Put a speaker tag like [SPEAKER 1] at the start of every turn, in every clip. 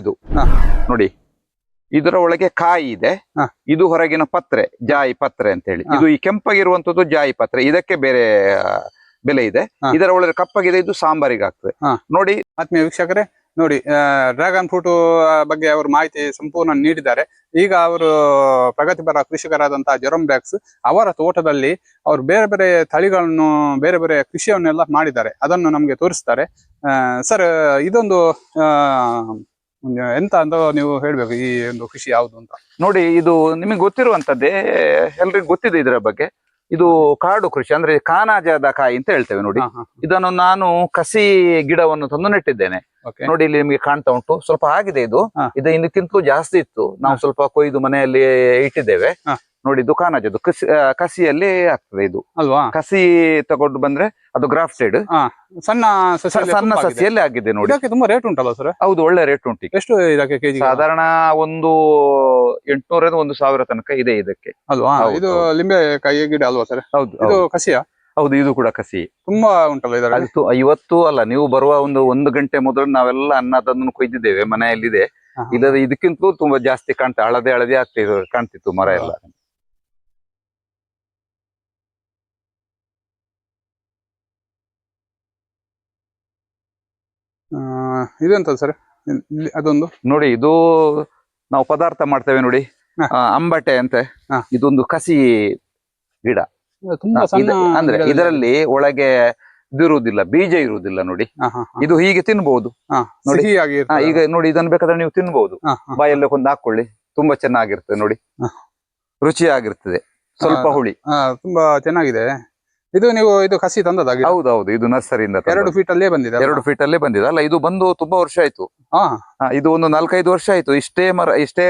[SPEAKER 1] ಇದು ನೋಡಿ ಇದರ ಒಳಗೆ ಕಾಯಿ ಇದೆ. ಇದು ಹೊರಗಿನ ಪತ್ರೆ ಜಾಯಿ ಪತ್ರೆ ಅಂತ ಹೇಳಿ ಇದು ಈ ಕೆಂಪಗಿರುವಂತದ್ದು ಜಾಯಿ ಪತ್ರೆ. ಇದಕ್ಕೆ ಬೇರೆ ಬೆಲೆ ಇದೆ. ಇದರ ಒಳಗೆ ಕಪ್ಪಗಿದೆ ಇದು ಸಾಂಬಾರಿಗೆ ಆಗ್ತದೆ. ನೋಡಿ
[SPEAKER 2] ಆತ್ಮೀಯ ವೀಕ್ಷಕರೇ ನೋಡಿ ಡ್ರ್ಯಾಗನ್ ಫ್ರೂಟ್ ಬಗ್ಗೆ ಅವರು ಮಾಹಿತಿ ಸಂಪೂರ್ಣ ನೀಡಿದ್ದಾರೆ. ಈಗ ಅವರು ಪ್ರಗತಿಪರ ಕೃಷಿಕರಾದಂತಹ ಜೆರೋಮ್ ಬ್ಯಾಕ್ಸ್ ಅವರ ತೋಟದಲ್ಲಿ ಅವರು ಬೇರೆ ಬೇರೆ ತಳಿಗಳನ್ನು ಬೇರೆ ಬೇರೆ ಕೃಷಿಯನ್ನೆಲ್ಲ ಮಾಡಿದ್ದಾರೆ. ಅದನ್ನು ನಮಗೆ ತೋರಿಸ್ತಾರೆ. ಸರ್ ಇದೊಂದು ಎಂತ ಅಂತ ನೀವು ಹೇಳ್ಬೇಕು ಈ ಒಂದು ಕೃಷಿ ಯಾವುದು ಅಂತ.
[SPEAKER 1] ನೋಡಿ ಇದು ನಿಮಗೆ ಗೊತ್ತಿರುವಂತದ್ದೇ ಎಲ್ರಿಗೂ ಗೊತ್ತಿದೆ ಇದರ ಬಗ್ಗೆ. ಇದು ಕಾಡು ಕೃಷಿ ಅಂದ್ರೆ ಕಾನಾಜಾದ ಕಾಯಿ ಅಂತ ಹೇಳ್ತೇವೆ ನೋಡಿ. ಇದನ್ನು ನಾನು ಕಸಿ ಗಿಡವನ್ನು ತಂದು ನೆಟ್ಟಿದ್ದೇನೆ. ನೋಡಿ ಇಲ್ಲಿ ನಿಮಗೆ ಕಾಣ್ತಾ ಉಂಟು. ಸ್ವಲ್ಪ ಆಗಿದೆ ಇದು. ಇದು ಇದಕ್ಕಿಂತಲೂ ಜಾಸ್ತಿ ಇತ್ತು. ನಾವು ಸ್ವಲ್ಪ ಕೊಯ್ದು ಮನೆಯಲ್ಲಿ ಇಟ್ಟಿದ್ದೇವೆ. ನೋಡಿ ಇದು ಕಾನಾಜದು ಕಸಿ ಆ, ಕಸಿಯಲ್ಲಿ ಆಗ್ತದೆ ಇದು.
[SPEAKER 2] ಅಲ್ವಾ?
[SPEAKER 1] ಕಸಿ ತಗೊಂಡು ಬಂದ್ರೆ ಅದು ಗ್ರಾಫ್ಟೆಡ್.
[SPEAKER 2] ಸಣ್ಣ ಸಸ್ಯ
[SPEAKER 1] ಸಣ್ಣ ಸಸಿಯಲ್ಲಿ ಆಗಿದೆ ನೋಡಿ.
[SPEAKER 2] ಇದಕ್ಕೆ ತುಂಬಾ ರೇಟ್ ಉಂಟಲ್ಲ ಸರ್
[SPEAKER 1] ಹೌದು ಒಳ್ಳೆ ರೇಟ್ ಉಂಟು ಈಗ.
[SPEAKER 2] ಎಷ್ಟು ಇದಕ್ಕೆ ಕೆಜಿ
[SPEAKER 1] ಸಾಧಾರಣ ಒಂದು ಎಂಟುನೂರಿಂದ ಒಂದು ಸಾವಿರ ತನಕ ಇದೆ ಇದಕ್ಕೆ.
[SPEAKER 2] ಅಲ್ವಾ?
[SPEAKER 1] ಹೌದು,
[SPEAKER 2] ಇದು
[SPEAKER 1] ಹೌದು.
[SPEAKER 2] ಲಿಂಬೆ ಕಾಯಿ ಗಿಡ ಅಲ್ವಾ ಸರ್
[SPEAKER 1] ಹೌದು
[SPEAKER 2] ಇದು
[SPEAKER 1] ಹೌದು.
[SPEAKER 2] ಕಸಿಯ?
[SPEAKER 1] ಹೌದು ಇದು ಕೂಡ ಕಸಿ.
[SPEAKER 2] ತುಂಬಾ ಉಂಟಲ್ಲ ಇದರಲ್ಲಿ?
[SPEAKER 1] ಅದು ಇವತ್ತು ಅಲ್ಲ ನೀವು ಬರುವ ಒಂದು ಒಂದು ಗಂಟೆ ಮೊದಲು ನಾವೆಲ್ಲ ಅನ್ನ ತಂದು ಕೊಯ್ದಿದ್ದೇವೆ ಮನೆಯಲ್ಲಿದೆ.
[SPEAKER 2] ಹಾ, ಹಾ.
[SPEAKER 1] ಇಲ್ಲದ ಇದಕ್ಕಿಂತಲೂ ತುಂಬಾ ಜಾಸ್ತಿ ಕಾಣ್ತಾ ಹಳದೆ ಹಳದಿ ಆಗ್ತಿದ್ರು ಕಾಣ್ತಿತ್ತು ಮರ ಎಲ್ಲ.
[SPEAKER 2] ಇದೆಂತ ಸರ್? ಅದೊಂದು?
[SPEAKER 1] ನೋಡಿ ಇದು ನಾವು ಪದಾರ್ಥ ಮಾಡ್ತೇವೆ ನೋಡಿ. ಅಂಬಟೆ ಅಂತೆ. ಇದೊಂದು ಕಸಿ ಗಿಡ. ಅಂದ್ರೆ ಇದರಲ್ಲಿ ಒಳಗೆ ಇದಿರುವುದಿಲ್ಲ ಬೀಜ ಇರುವುದಿಲ್ಲ ನೋಡಿ. ಇದು ಹೀಗೆ ತಿನ್ಬಹುದು ನೋಡಿ. ಈಗ ನೋಡಿ ಇದನ್ನು ಬೇಕಾದ್ರೆ ನೀವು ತಿನ್ಬಹುದು. ಬಾಯಲ್ಲಿ ಒಂದು ಹಾಕೊಳ್ಳಿ ತುಂಬಾ ಚೆನ್ನಾಗಿರ್ತದೆ ನೋಡಿ. ರುಚಿಯಾಗಿರ್ತದೆ. ಸ್ವಲ್ಪ ಹುಳಿ.
[SPEAKER 2] ತುಂಬಾ ಚೆನ್ನಾಗಿದೆ. ಇದು ನೀವು ಇದು ಕಸಿ ಹೌದು
[SPEAKER 1] ಹೌದೌದು ಇದು ನರ್ಸರಿಯಿಂದ
[SPEAKER 2] ಎರಡು ಫೀಟ್ ಅಲ್ಲೇ ಬಂದಿದೆ
[SPEAKER 1] ಎರಡು ಫೀಟ್ ಅಲ್ಲೇ ಬಂದಿದೆ. ಅಲ್ಲ ಇದು ಬಂದು ತುಂಬಾ ವರ್ಷ ಆಯ್ತು. ಇದು ಒಂದು ನಾಲ್ಕೈದು ವರ್ಷ ಆಯ್ತು. ಇಷ್ಟೇ ಮರ ಇಷ್ಟೇ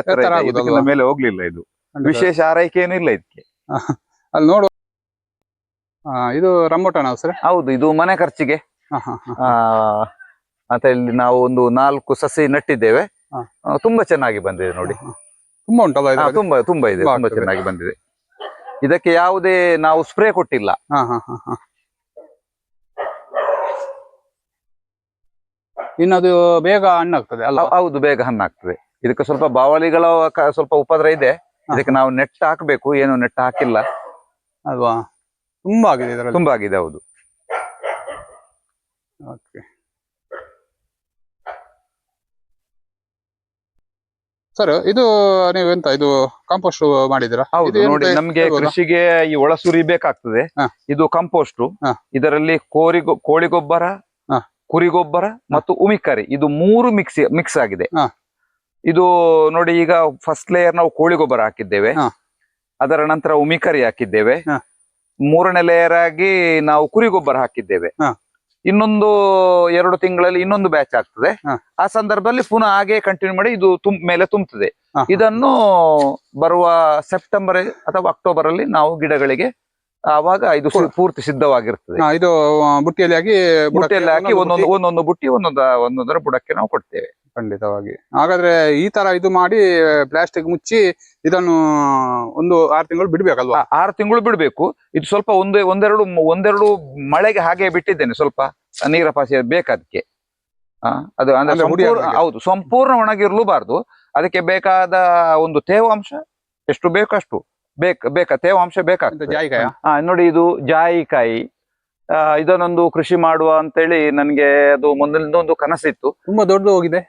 [SPEAKER 1] ಎತ್ತರ? ಇದಕ್ಕಿಂತ ಮೇಲೆ ಹೋಗ್ಲಿಲ್ಲ ಇದು. ವಿಶೇಷ ಆರೈಕೆ ಏನು ಇಲ್ಲ ಇದಕ್ಕೆ.
[SPEAKER 2] ಅಲ್ಲಿ ನೋಡುವ ಆ, ಇದು ರಂಬೋಟನ ಸರ್
[SPEAKER 1] ಹೌದು ಇದು ಮನೆ ಖರ್ಚಿಗೆ. ಅಂತ ಇಲ್ಲಿ ನಾವು ಒಂದು ನಾಲ್ಕು ಸಸಿ ನಟ್ಟಿದ್ದೇವೆ. ತುಂಬಾ ಚೆನ್ನಾಗಿ ಬಂದಿದೆ ನೋಡಿ.
[SPEAKER 2] ತುಂಬಾ ಉಂಟಲ್ಲ
[SPEAKER 1] ತುಂಬಾ ತುಂಬಾ ಇದೆ
[SPEAKER 2] ತುಂಬಾ
[SPEAKER 1] ಚೆನ್ನಾಗಿ ಬಂದಿದೆ. ಇದಕ್ಕೆ ಯಾವುದೇ ನಾವು ಸ್ಪ್ರೇ ಕೊಟ್ಟಿಲ್ಲ.
[SPEAKER 2] ಹಾ ಹಾ ಹಾ ಹಾ. ಇನ್ನದು ಬೇಗ ಹಣ್ಣಾಗ್ತದೆ ಅಲ್ಲ
[SPEAKER 1] ಹೌದು ಬೇಗ ಹಣ್ಣಾಗ್ತದೆ ಇದಕ್ಕೆ ಸ್ವಲ್ಪ ಬಾವಲಿಗಳ ಸ್ವಲ್ಪ ಉಪದ್ರ ಇದೆ. ಇದಕ್ಕೆ ನಾವು ನೆಟ್ ಹಾಕ್ಬೇಕು ಏನು ನೆಟ್ ಹಾಕಿಲ್ಲ.
[SPEAKER 2] ಅಲ್ವಾ? ತುಂಬಾ ಆಗಿದೆ ಇದರಲ್ಲಿ.
[SPEAKER 1] ತುಂಬಾ ಆಗಿದೆ ಹೌದು.
[SPEAKER 2] ಓಕೆ ಸರ್ ಇದು ನೀವು ಎಂತ ಇದು ಕಾಂಪೋಸ್ಟ್ ಮಾಡಿದಿರಾ
[SPEAKER 1] ಹೌದು ನೋಡಿ ನಮ್ಗೆ ಕೃಷಿಗೆ ಈ ಒಳಸುರಿ ಬೇಕಾಗ್ತದೆ. ಇದು ಕಾಂಪೋಸ್ಟ್. ಇದರಲ್ಲಿ ಕೋರಿ ಕೋಳಿ ಗೊಬ್ಬರ. ಕುರಿ ಗೊಬ್ಬರ ಮತ್ತು ಉಮಿಕರಿ ಇದು ಮೂರು ಮಿಕ್ಸ್ ಮಿಕ್ಸ್ ಆಗಿದೆ. ಇದು ನೋಡಿ ಈಗ ಫಸ್ಟ್ ಲೇಯರ್ ನಾವು ಕೋಳಿ ಗೊಬ್ಬರ ಹಾಕಿದ್ದೇವೆ. ಅದರ ನಂತರ ಉಮಿಕರಿ ಹಾಕಿದ್ದೇವೆ. ಮೂರನೇ ಲೇಯರ್ ಆಗಿ ನಾವು ಕುರಿ ಗೊಬ್ಬರ ಹಾಕಿದ್ದೇವೆ. ಇನ್ನೊಂದು ಎರಡು ತಿಂಗಳಲ್ಲಿ ಇನ್ನೊಂದು ಬ್ಯಾಚ್ ಆಗ್ತದೆ. ಆ ಸಂದರ್ಭದಲ್ಲಿ ಪುನಃ ಹಾಗೆ ಕಂಟಿನ್ಯೂ ಮಾಡಿ ಇದು ತುಂಬ ಮೇಲೆ ತುಂಬುತ್ತದೆ ಇದನ್ನು ಬರುವ ಸೆಪ್ಟೆಂಬರ್ ಅಥವಾ ಅಕ್ಟೋಬರ್ ಅಲ್ಲಿ ನಾವು ಗಿಡಗಳಿಗೆ ಆವಾಗ ಇದು ಪೂರ್ತಿ ಸಿದ್ಧವಾಗಿರ್ತದೆ.
[SPEAKER 2] ಇದು ಬುಟ್ಟಿಯಲ್ಲಿ ಹಾಕಿ
[SPEAKER 1] ಬುಟ್ಟಿಯಲ್ಲಿ ಹಾಕಿ
[SPEAKER 2] ಒಂದೊಂದು
[SPEAKER 1] ಒಂದೊಂದು
[SPEAKER 2] ಬುಟ್ಟಿ
[SPEAKER 1] ಒಂದೊಂದು ಒಂದೊಂದರ ಬುಡಕ್ಕೆ ನಾವು ಕೊಡ್ತೇವೆ.
[SPEAKER 2] ಖಂಡಿತವಾಗಿ. ಹಾಗಾದ್ರೆ ಈ ತರ ಇದು ಮಾಡಿ ಪ್ಲಾಸ್ಟಿಕ್ ಮುಚ್ಚಿ ಇದನ್ನು ಒಂದು ಆರು ತಿಂಗಳು ಬಿಡ್ಬೇಕಲ್ವಾ?
[SPEAKER 1] ಆರು ತಿಂಗಳು ಬಿಡಬೇಕು. ಇದು ಸ್ವಲ್ಪ ಒಂದು ಒಂದೆರಡು ಒಂದೆರಡು ಮಳೆಗೆ ಹಾಗೆ ಬಿಟ್ಟಿದ್ದೇನೆ ಸ್ವಲ್ಪ ನೀರ ಪಾಸಿ ಬೇಕದಕ್ಕೆ. ಆ, ಅದು ಅಂದ್ರೆ. ಹೌದು ಸಂಪೂರ್ಣ ಒಣಗಿರ್ಲೂಬಾರ್ದು. ಅದಕ್ಕೆ ಬೇಕಾದ ಒಂದು ತೇವಾಂಶ ಎಷ್ಟು ಬೇಕಷ್ಟು. ಬೇಕ ಬೇಕಾ ತೇವಾಂಶ ಬೇಕಾಗ್ತದೆ.
[SPEAKER 2] ಜಾಯಿಕಾಯಿ?
[SPEAKER 1] ಹಾ ನೋಡಿ ಇದು ಜಾಯಿಕಾಯಿ. ಇದನ್ನೊಂದು ಕೃಷಿ ಮಾಡುವ ಅಂತೇಳಿ ನನ್ಗೆ ಅದು ಮೊದಲಿಂದ ಒಂದು ಕನಸಿತ್ತು.
[SPEAKER 2] ತುಂಬಾ ದೊಡ್ಡದು ಹೋಗಿದೆ.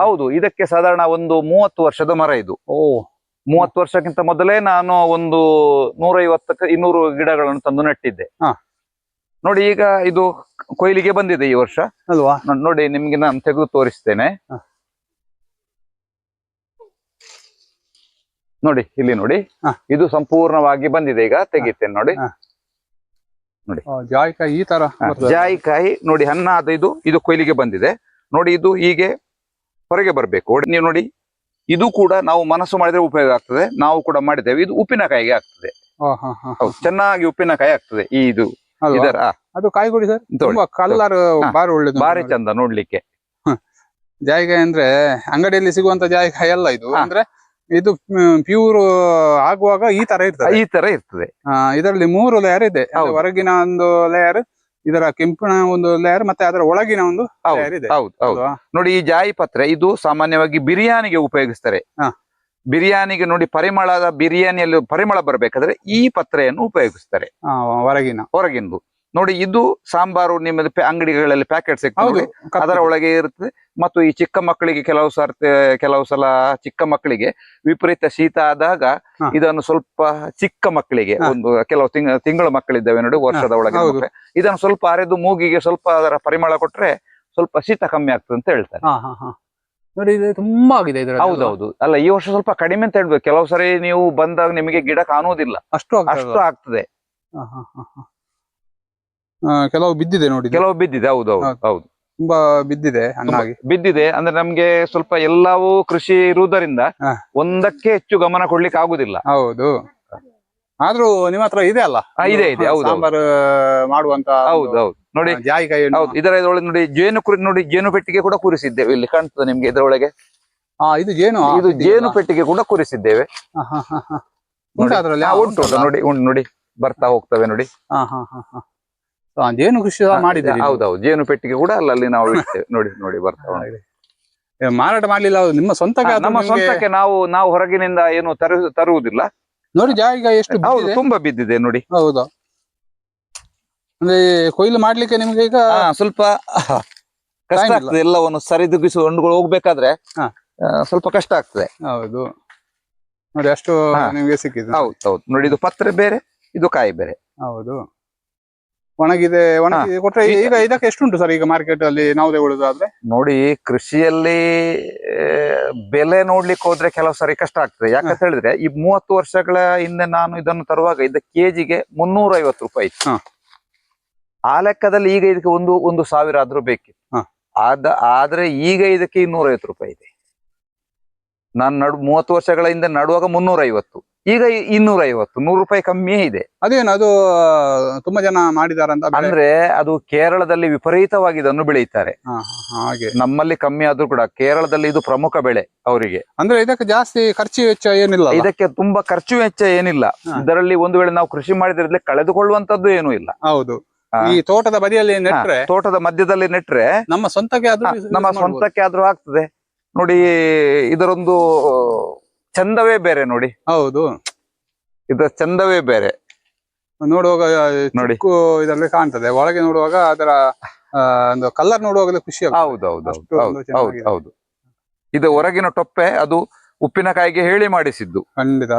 [SPEAKER 1] ಹೌದು ಇದಕ್ಕೆ ಸಾಧಾರಣ ಒಂದು ಮೂವತ್ತು ವರ್ಷದ ಮರ ಇದು.
[SPEAKER 2] ಓ.
[SPEAKER 1] ಮೂವತ್ತು ವರ್ಷಕ್ಕಿಂತ ಮೊದಲೇ ನಾನು ಒಂದು ನೂರೈವತ್ತಕ್ಕೆ ಇನ್ನೂರು ಗಿಡಗಳನ್ನು ತಂದು ನೆಟ್ಟಿದ್ದೆ.
[SPEAKER 2] ಹಾ.
[SPEAKER 1] ನೋಡಿ ಈಗ ಇದು ಕೊಯ್ಲಿಗೆ ಬಂದಿದೆ ಈ ವರ್ಷ.
[SPEAKER 2] ಅಲ್ವಾ?
[SPEAKER 1] ನೋಡಿ ನಿಮ್ಗೆ ನಾನು ತೆಗೆದು ತೋರಿಸ್ತೇನೆ. ನೋಡಿ ಇಲ್ಲಿ ನೋಡಿ. ಇದು ಸಂಪೂರ್ಣವಾಗಿ ಬಂದಿದೆ ಈಗ. ತೆಗಿತೇನೆ ನೋಡಿ.
[SPEAKER 2] ಆ, ಜಾಯಿಕಾಯಿ ಈ ತರ
[SPEAKER 1] ಜಾಯಿಕಾಯಿ ನೋಡಿ ಹಣ್ಣಾದ ಇದು ಇದು ಕೊಯ್ಲಿಗೆ ಬಂದಿದೆ. ನೋಡಿ ಇದು ಹೀಗೆ ಹೊರಗೆ ಬರಬೇಕು. ನೀವು ನೋಡಿ ಇದು ಕೂಡ ನಾವು ಮನಸ್ಸು ಮಾಡಿದ್ರೆ ಉಪಯೋಗ ಆಗ್ತದೆ ನಾವು ಕೂಡ ಮಾಡಿದ್ದೇವೆ. ಇದು ಉಪ್ಪಿನಕಾಯಿಗೆ ಆಗ್ತದೆ. ಚೆನ್ನಾಗಿ ಉಪ್ಪಿನಕಾಯಿ ಆಗ್ತದೆ ಈ ಇದು. ಇದರ
[SPEAKER 2] ಅದು ಕಾಯಿ ಕೊಡಿ ಸರ್. ತುಂಬಾ ಕಲರ್ ಬಾರಿ ಒಳ್ಳೇದು
[SPEAKER 1] ಬಾರಿ ಚಂದ ನೋಡ್ಲಿಕ್ಕೆ.
[SPEAKER 2] ಜಾಯಿಕಾಯಿ ಅಂದ್ರೆ ಅಂಗಡಿಯಲ್ಲಿ ಸಿಗುವಂತ ಜಾಯಿಕಾಯಿ ಅಲ್ಲ ಇದು. ಅಂದ್ರೆ ಇದು ಪ್ಯೂರ್ ಆಗುವಾಗ ಈ ತರ ಇರ್ತದೆ.
[SPEAKER 1] ಈ ತರ ಇರ್ತದೆ.
[SPEAKER 2] ಆ, ಇದರಲ್ಲಿ ಮೂರು ಲೇಯರ್ ಇದೆ. ಹೊರಗಿನ ಒಂದು ಲೇಯರ್ ಇದರ ಕೆಂಪಿನ ಒಂದು ಲೇಯರ್ ಮತ್ತೆ ಅದರ ಒಳಗಿನ ಒಂದು
[SPEAKER 1] ಹೌದು
[SPEAKER 2] ಲೇಯರ್ ಇದೆ.
[SPEAKER 1] ಹೌದು ಹೌದು. ನೋಡಿ ಈ ಜಾಯಿ ಪತ್ರೆ ಇದು ಸಾಮಾನ್ಯವಾಗಿ ಬಿರಿಯಾನಿಗೆ ಉಪಯೋಗಿಸ್ತಾರೆ. ಬಿರಿಯಾನಿಗೆ ನೋಡಿ ಪರಿಮಳದ ಬಿರಿಯಾನಿಯಲ್ಲಿ ಪರಿಮಳ ಬರಬೇಕಾದ್ರೆ ಈ ಪತ್ರೆಯನ್ನು ಉಪಯೋಗಿಸ್ತಾರೆ.
[SPEAKER 2] ಹೊರಗಿನ.
[SPEAKER 1] ಹೊರಗಿಂದು. ನೋಡಿ ಇದು ಸಾಂಬಾರು ನಿಮ್ಮದು ಪ್ಯಾ- ಅಂಗಡಿಗಳಲ್ಲಿ ಪ್ಯಾಕೆಟ್ ಸಿಗ್ತದೆ. ಅದರ ಒಳಗೆ ಇರುತ್ತದೆ ಮತ್ತು ಈ ಚಿಕ್ಕ ಮಕ್ಕಳಿಗೆ ಕೆಲವು ಸರ್ತಿ ಕೆಲವು ಸಲ ಚಿಕ್ಕ ಮಕ್ಕಳಿಗೆ ವಿಪರೀತ ಶೀತ ಆದಾಗ ಇದನ್ನು ಸ್ವಲ್ಪ ಚಿಕ್ಕ ಮಕ್ಕಳಿಗೆ ಒಂದು ಕೆಲವು ತಿಂಗ ತಿಂಗಳ ಮಕ್ಕಳಿದ್ದಾವೆ ನೋಡಿ ವರ್ಷದ ಒಳಗೆ. ಇದನ್ನು ಸ್ವಲ್ಪ ಅರೆದು ಮೂಗಿಗೆ ಸ್ವಲ್ಪ ಅದರ ಪರಿಮಳ ಕೊಟ್ರೆ ಸ್ವಲ್ಪ ಶೀತ ಕಮ್ಮಿ ಆಗ್ತದೆ ಅಂತ ಹೇಳ್ತಾರೆ.
[SPEAKER 2] ನೋಡಿ ಇದು ತುಂಬಾ ಆಗಿದೆ
[SPEAKER 1] ಹೌದೌದು. ಅಲ್ಲ ಈ ವರ್ಷ ಸ್ವಲ್ಪ ಕಡಿಮೆ ಅಂತ ಹೇಳ್ಬೇಕು. ಕೆಲವು ಸರಿ ನೀವು ಬಂದಾಗ ನಿಮಗೆ ಗಿಡ ಕಾಣುವುದಿಲ್ಲ.
[SPEAKER 2] ಅಷ್ಟು
[SPEAKER 1] ಅಷ್ಟು ಆಗ್ತದೆ.
[SPEAKER 2] ಕೆಲವು ಬಿದ್ದಿದೆ ನೋಡಿ
[SPEAKER 1] ಕೆಲವು ಬಿದ್ದಿದೆ. ಹೌದು
[SPEAKER 2] ಹೌದು.
[SPEAKER 1] ಹೌದು.
[SPEAKER 2] ತುಂಬಾ ಬಿದ್ದಿದೆ ಹಣ್ಣಾಗಿ
[SPEAKER 1] ಬಿದ್ದಿದೆ. ಅಂದ್ರೆ ನಮ್ಗೆ ಸ್ವಲ್ಪ ಎಲ್ಲವೂ ಕೃಷಿ ಇರುವುದರಿಂದ. ಒಂದಕ್ಕೆ ಹೆಚ್ಚು ಗಮನ ಕೊಡ್ಲಿಕ್ಕೆ ಆಗುದಿಲ್ಲ.
[SPEAKER 2] ಹೌದು. ಆದ್ರೂ ನಿಮ್ಮ ಹತ್ರ ಇದೆ ಅಲ್ಲ?
[SPEAKER 1] ಇದೆ, ಇದೆ, ಹೌದು.
[SPEAKER 2] ಸಾಂಬಾರು ಮಾಡುವಂತ
[SPEAKER 1] ಹೌದು ಹೌದು. ನೋಡಿ
[SPEAKER 2] ಜಾಯಿಕಾಯಿ.
[SPEAKER 1] ಹೌದು. ಇದರ ಇದರೊಳಗೆ ನೋಡಿ ಜೇನು ಕುರಿ ನೋಡಿ ಜೇನು ಪೆಟ್ಟಿಗೆ ಕೂಡ ಕೂರಿಸಿದ್ದೇವೆ. ಇಲ್ಲಿ ಕಾಣ್ತದೆ ನಿಮ್ಗೆ ಇದರೊಳಗೆ.
[SPEAKER 2] ಹಾ ಇದು ಜೇನು
[SPEAKER 1] ಇದು? ಜೇನು ಪೆಟ್ಟಿಗೆ ಕೂಡ ಕೂರಿಸಿದ್ದೇವೆ.
[SPEAKER 2] ಉಂಟು.
[SPEAKER 1] ನೋಡಿ.
[SPEAKER 2] ಉಂಟಾ.
[SPEAKER 1] ನೋಡಿ ಉಂಟು ನೋಡಿ. ಬರ್ತಾ ಹೋಗ್ತವೆ ನೋಡಿ.
[SPEAKER 2] ಹಾ, ಹಾ, ಹಾ, ಜೇನು ಕೃಷಿ ನೀವು?
[SPEAKER 1] ಹೌದೌದು. ಜೇನು ಪೆಟ್ಟಿಗೆ ಕೂಡ ಅಲ್ಲಲ್ಲಿ ನಾವು ಇಡ್ತೇವೆ. ನೋಡಿ ನೋಡಿ ಬರ್ತಾ.
[SPEAKER 2] ಮಾರಾಟ ಮಾಡ್ಲಿಲ್ಲ ನಿಮ್ಮ ಸ್ವಂತ
[SPEAKER 1] ನಮ್ಮ ಸ್ವಂತಕ್ಕೆ ನಾವು ನಾವು ಹೊರಗಿನಿಂದ ಏನು ತರು ತರುವುದಿಲ್ಲ.
[SPEAKER 2] ನೋಡಿ ಜಾಗ ಎಷ್ಟು
[SPEAKER 1] ಹೌದು ತುಂಬಾ ಬಿದ್ದಿದೆ ನೋಡಿ.
[SPEAKER 2] ಹೌದು. ಅಂದ್ರೆ ಕೊಯ್ಲು ಮಾಡ್ಲಿಕ್ಕೆ ನಿಮ್ಗೆ ಈಗ
[SPEAKER 1] ಸ್ವಲ್ಪ ಕಷ್ಟ. ಆಗ್ತದೆ. ಎಲ್ಲವನ್ನು ಸರಿದುಗಿಸುವ ಹಣ್ಣುಗಳು ಹೋಗ್ಬೇಕಾದ್ರೆ ಸ್ವಲ್ಪ ಕಷ್ಟ ಆಗ್ತದೆ.
[SPEAKER 2] ಹೌದು. ನೋಡಿ ಅಷ್ಟು. ನಿಮ್ಗೆ ಸಿಕ್ಕಿದೆ
[SPEAKER 1] ಹೌದು ಹೌದು. ನೋಡಿ ಇದು ಪತ್ರೆ ಬೇರೆ ಇದು ಕಾಯಿ ಬೇರೆ.
[SPEAKER 2] ಹೌದು. ಒಣಗಿದೆ ಒಣಗಿದೆ ಕೊಟ್ರೆ ಈಗ ಇದಕ್ಕೆ ಎಷ್ಟುಂಟು ಸರ್ ಈಗ ಮಾರ್ಕೆಟ್ ಅಲ್ಲಿ ನಾವು ತಗೊಳ್ಳೋದಾದ್ರೆ
[SPEAKER 1] ನೋಡಿ ಕೃಷಿಯಲ್ಲಿ ಬೆಲೆ ನೋಡ್ಲಿಕ್ಕೆ ಹೋದ್ರೆ ಕೆಲವು ಸರಿ ಕಷ್ಟ ಆಗ್ತದೆ. ಯಾಕಂತ ಹೇಳಿದ್ರೆ ಈ ಮೂವತ್ತು ವರ್ಷಗಳ ಹಿಂದೆ ನಾನು ಇದನ್ನು ತರುವಾಗ ಇದಕ್ಕೆ ಕೆಜಿಗೆ ಮುನ್ನೂರ ಐವತ್ತು ರೂಪಾಯಿ ಇತ್ತು. ಆ ಲೆಕ್ಕದಲ್ಲಿ ಈಗ ಇದಕ್ಕೆ ಒಂದು ಒಂದು ಸಾವಿರ ಆದ್ರೂ ಬೇಕಿತ್ತು. ಆದ ಆದ್ರೆ ಈಗ ಇದಕ್ಕೆ ಇನ್ನೂರ ಐವತ್ತು ರೂಪಾಯಿ ಇದೆ. ನಾನು ನಡು ಮೂವತ್ತು ವರ್ಷಗಳ ಹಿಂದೆ ನಡುವಾಗ ಮುನ್ನೂರ ಐವತ್ತು ಈಗ ಇನ್ನೂರ ಐವತ್ತು ನೂರು ರೂಪಾಯಿ ಕಮ್ಮಿ ಇದೆ.
[SPEAKER 2] ಅದೇನು ಅದು ತುಂಬಾ ಜನ ಮಾಡಿದಾರಂತ?
[SPEAKER 1] ಅಂದ್ರೆ ಅದು ಕೇರಳದಲ್ಲಿ ವಿಪರೀತವಾಗಿ ಇದನ್ನು ಬೆಳೆಯುತ್ತಾರೆ
[SPEAKER 2] ಹಾಗೆ.
[SPEAKER 1] ನಮ್ಮಲ್ಲಿ ಕಮ್ಮಿ ಆದ್ರೂ ಕೂಡ ಕೇರಳದಲ್ಲಿ ಇದು ಪ್ರಮುಖ ಬೆಳೆ ಅವರಿಗೆ.
[SPEAKER 2] ಅಂದ್ರೆ ಇದಕ್ಕೆ ಜಾಸ್ತಿ ಖರ್ಚು ವೆಚ್ಚ ಏನಿಲ್ಲ
[SPEAKER 1] ಇದಕ್ಕೆ ತುಂಬಾ ಖರ್ಚು ವೆಚ್ಚ ಏನಿಲ್ಲ. ಇದರಲ್ಲಿ ಒಂದು ವೇಳೆ ನಾವು ಕೃಷಿ ಮಾಡಿದ್ರೆ ಕಳೆದುಕೊಳ್ಳುವಂತದ್ದು ಏನೂ ಇಲ್ಲ.
[SPEAKER 2] ಹೌದು. ಈ ತೋಟದ ಬದಿಯಲ್ಲಿ ನೆಟ್ರೆ?
[SPEAKER 1] ತೋಟದ ಮಧ್ಯದಲ್ಲಿ ನೆಟ್ರೆ
[SPEAKER 2] ನಮ್ಮ ಸ್ವಂತಕ್ಕೆ
[SPEAKER 1] ಆದ್ರೂ ನಮ್ಮ ಸ್ವಂತಕ್ಕೆ ಆದ್ರೂ ಆಗ್ತದೆ. ನೋಡಿ ಇದರೊಂದು ಚಂದವೇ ಬೇರೆ ನೋಡಿ.
[SPEAKER 2] ಹೌದು.
[SPEAKER 1] ಇದ್ರ ಚಂದವೇ ಬೇರೆ.
[SPEAKER 2] ನೋಡುವಾಗ
[SPEAKER 1] ನೋಡಿ.
[SPEAKER 2] ಇದರಲ್ಲಿ ಕಾಣ್ತದೆ. ಒಳಗೆ ನೋಡುವಾಗ ಅದರ ಒಂದು ಕಲರ್ ನೋಡುವಾಗಲೇ ಖುಷಿ.
[SPEAKER 1] ಹೌದು ಹೌದು ಹೌದು ಹೌದು ಹೌದು. ಇದು ಹೊರಗಿನ ಟೊಪ್ಪೆ ಅದು ಉಪ್ಪಿನಕಾಯಿಗೆ ಹೇಳಿ ಮಾಡಿಸಿದ್ದು.
[SPEAKER 2] ಖಂಡಿತ.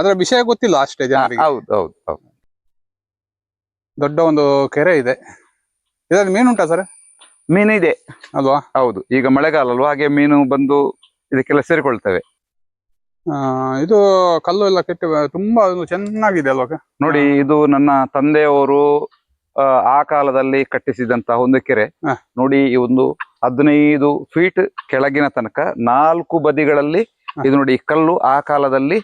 [SPEAKER 2] ಅದರ ವಿಷಯ ಗೊತ್ತಿಲ್ಲ ಅಷ್ಟೇ
[SPEAKER 1] ಹೌದು ಹೌದು ಹೌದು.
[SPEAKER 2] ದೊಡ್ಡ ಒಂದು ಕೆರೆ ಇದೆ. ಇದರಲ್ಲಿ ಮೀನುಂಟಾ ಸರ್?
[SPEAKER 1] ಮೀನು ಇದೆ
[SPEAKER 2] ಅಲ್ವಾ?
[SPEAKER 1] ಹೌದು. ಈಗ ಮಳೆಗಾಲ ಅಲ್ವಾ ಹಾಗೆ ಮೀನು ಬಂದು ಇದಕ್ಕೆಲ್ಲ ಸೇರಿಕೊಳ್ತವೆ.
[SPEAKER 2] ಇದು ಕಲ್ಲು ಎಲ್ಲ ಕೆಟ್ಟು ತುಂಬಾ ಒಂದು ಚೆನ್ನಾಗಿದೆ ಅಲ್ವಾ?
[SPEAKER 1] ನೋಡಿ ಇದು ನನ್ನ ತಂದೆಯವರು ಆ, ಆ ಕಾಲದಲ್ಲಿ ಕಟ್ಟಿಸಿದಂತಹ ಒಂದು ಕೆರೆ.
[SPEAKER 2] ಹ.
[SPEAKER 1] ನೋಡಿ ಈ ಒಂದು ಹದಿನೈದು ಫೀಟ್ ಕೆಳಗಿನ ತನಕ ನಾಲ್ಕು ಬದಿಗಳಲ್ಲಿ ಇದು ನೋಡಿ ಈ ಕಲ್ಲು ಆ ಕಾಲದಲ್ಲಿ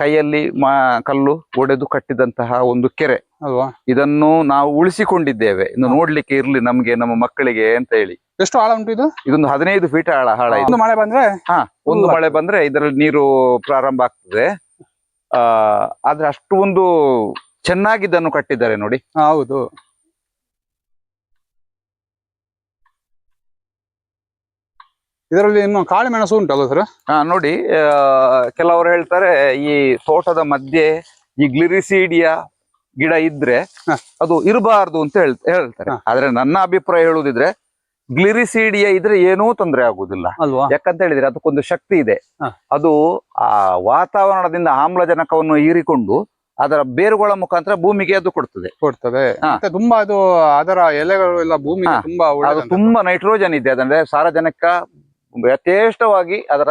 [SPEAKER 1] ಕೈಯಲ್ಲಿ ಮಾ ಕಲ್ಲು ಒಡೆದು ಕಟ್ಟಿದಂತಹ ಒಂದು ಕೆರೆ.
[SPEAKER 2] ಅಲ್ವಾ?
[SPEAKER 1] ಇದನ್ನು ನಾವು ಉಳಿಸಿಕೊಂಡಿದ್ದೇವೆ. ಇನ್ನು ನೋಡ್ಲಿಕ್ಕೆ ಇರ್ಲಿ ನಮ್ಗೆ ನಮ್ಮ ಮಕ್ಕಳಿಗೆ ಅಂತ ಹೇಳಿ.
[SPEAKER 2] ಎಷ್ಟು ಆಳ ಉಂಟು ಇದು?
[SPEAKER 1] ಇದೊಂದು ಹದಿನೈದು ಫೀಟ್ ಆಳ ಹಾಳ ಇದು.
[SPEAKER 2] ಒಂದು ಮಳೆ ಬಂದ್ರೆ?
[SPEAKER 1] ಹಾ ಒಂದು ಮಳೆ ಬಂದ್ರೆ ಇದರಲ್ಲಿ ನೀರು ಪ್ರಾರಂಭ ಆಗ್ತದೆ. ಆ ಆದ್ರೆ ಅಷ್ಟು ಒಂದು ಚೆನ್ನಾಗಿ ಇದನ್ನು ಕಟ್ಟಿದ್ದಾರೆ ನೋಡಿ.
[SPEAKER 2] ಹೌದು. ಇದರಲ್ಲಿ ಇನ್ನು ಕಾಳು ಮೆಣಸು ಉಂಟಲ್ಲ ಸರ್
[SPEAKER 1] ಹಾ ನೋಡಿ ಕೆಲವರು ಹೇಳ್ತಾರೆ ಈ ತೋಟದ ಮಧ್ಯೆ ಈ ಗ್ಲಿರಿಸೀಡಿಯಾ ಗಿಡ ಇದ್ರೆ. ಅದು ಇರಬಾರ್ದು ಅಂತ ಹೇಳ್ ಹೇಳ್ತಾರೆ. ಆದ್ರೆ ನನ್ನ ಅಭಿಪ್ರಾಯ ಹೇಳುದಿದ್ರೆ ಗ್ಲಿರಿಸೀಡಿಯಾ ಇದ್ರೆ ಏನೂ ತೊಂದರೆ ಆಗುದಿಲ್ಲ
[SPEAKER 2] ಅಲ್ವಾ
[SPEAKER 1] ಯಾಕಂತ ಹೇಳಿದ್ರೆ ಅದಕ್ಕೊಂದು ಶಕ್ತಿ ಇದೆ. ಅದು ಆ ವಾತಾವರಣದಿಂದ ಆಮ್ಲಜನಕವನ್ನು ಹೀರಿಕೊಂಡು ಅದರ ಬೇರುಗಳ ಮುಖಾಂತರ ಭೂಮಿಗೆ ಅದು ಕೊಡ್ತದೆ
[SPEAKER 2] ಕೊಡ್ತದೆ ತುಂಬಾ ಅದು ಅದರ ಎಲೆಗಳು ಎಲ್ಲ
[SPEAKER 1] ಭೂಮಿ.
[SPEAKER 2] ತುಂಬಾ.
[SPEAKER 1] ತುಂಬಾ ನೈಟ್ರೋಜನ್ ಇದೆ ಅದಂದ್ರೆ ಸಾರಜನಕ ಯಥೇಷ್ಟವಾಗಿ ಅದರ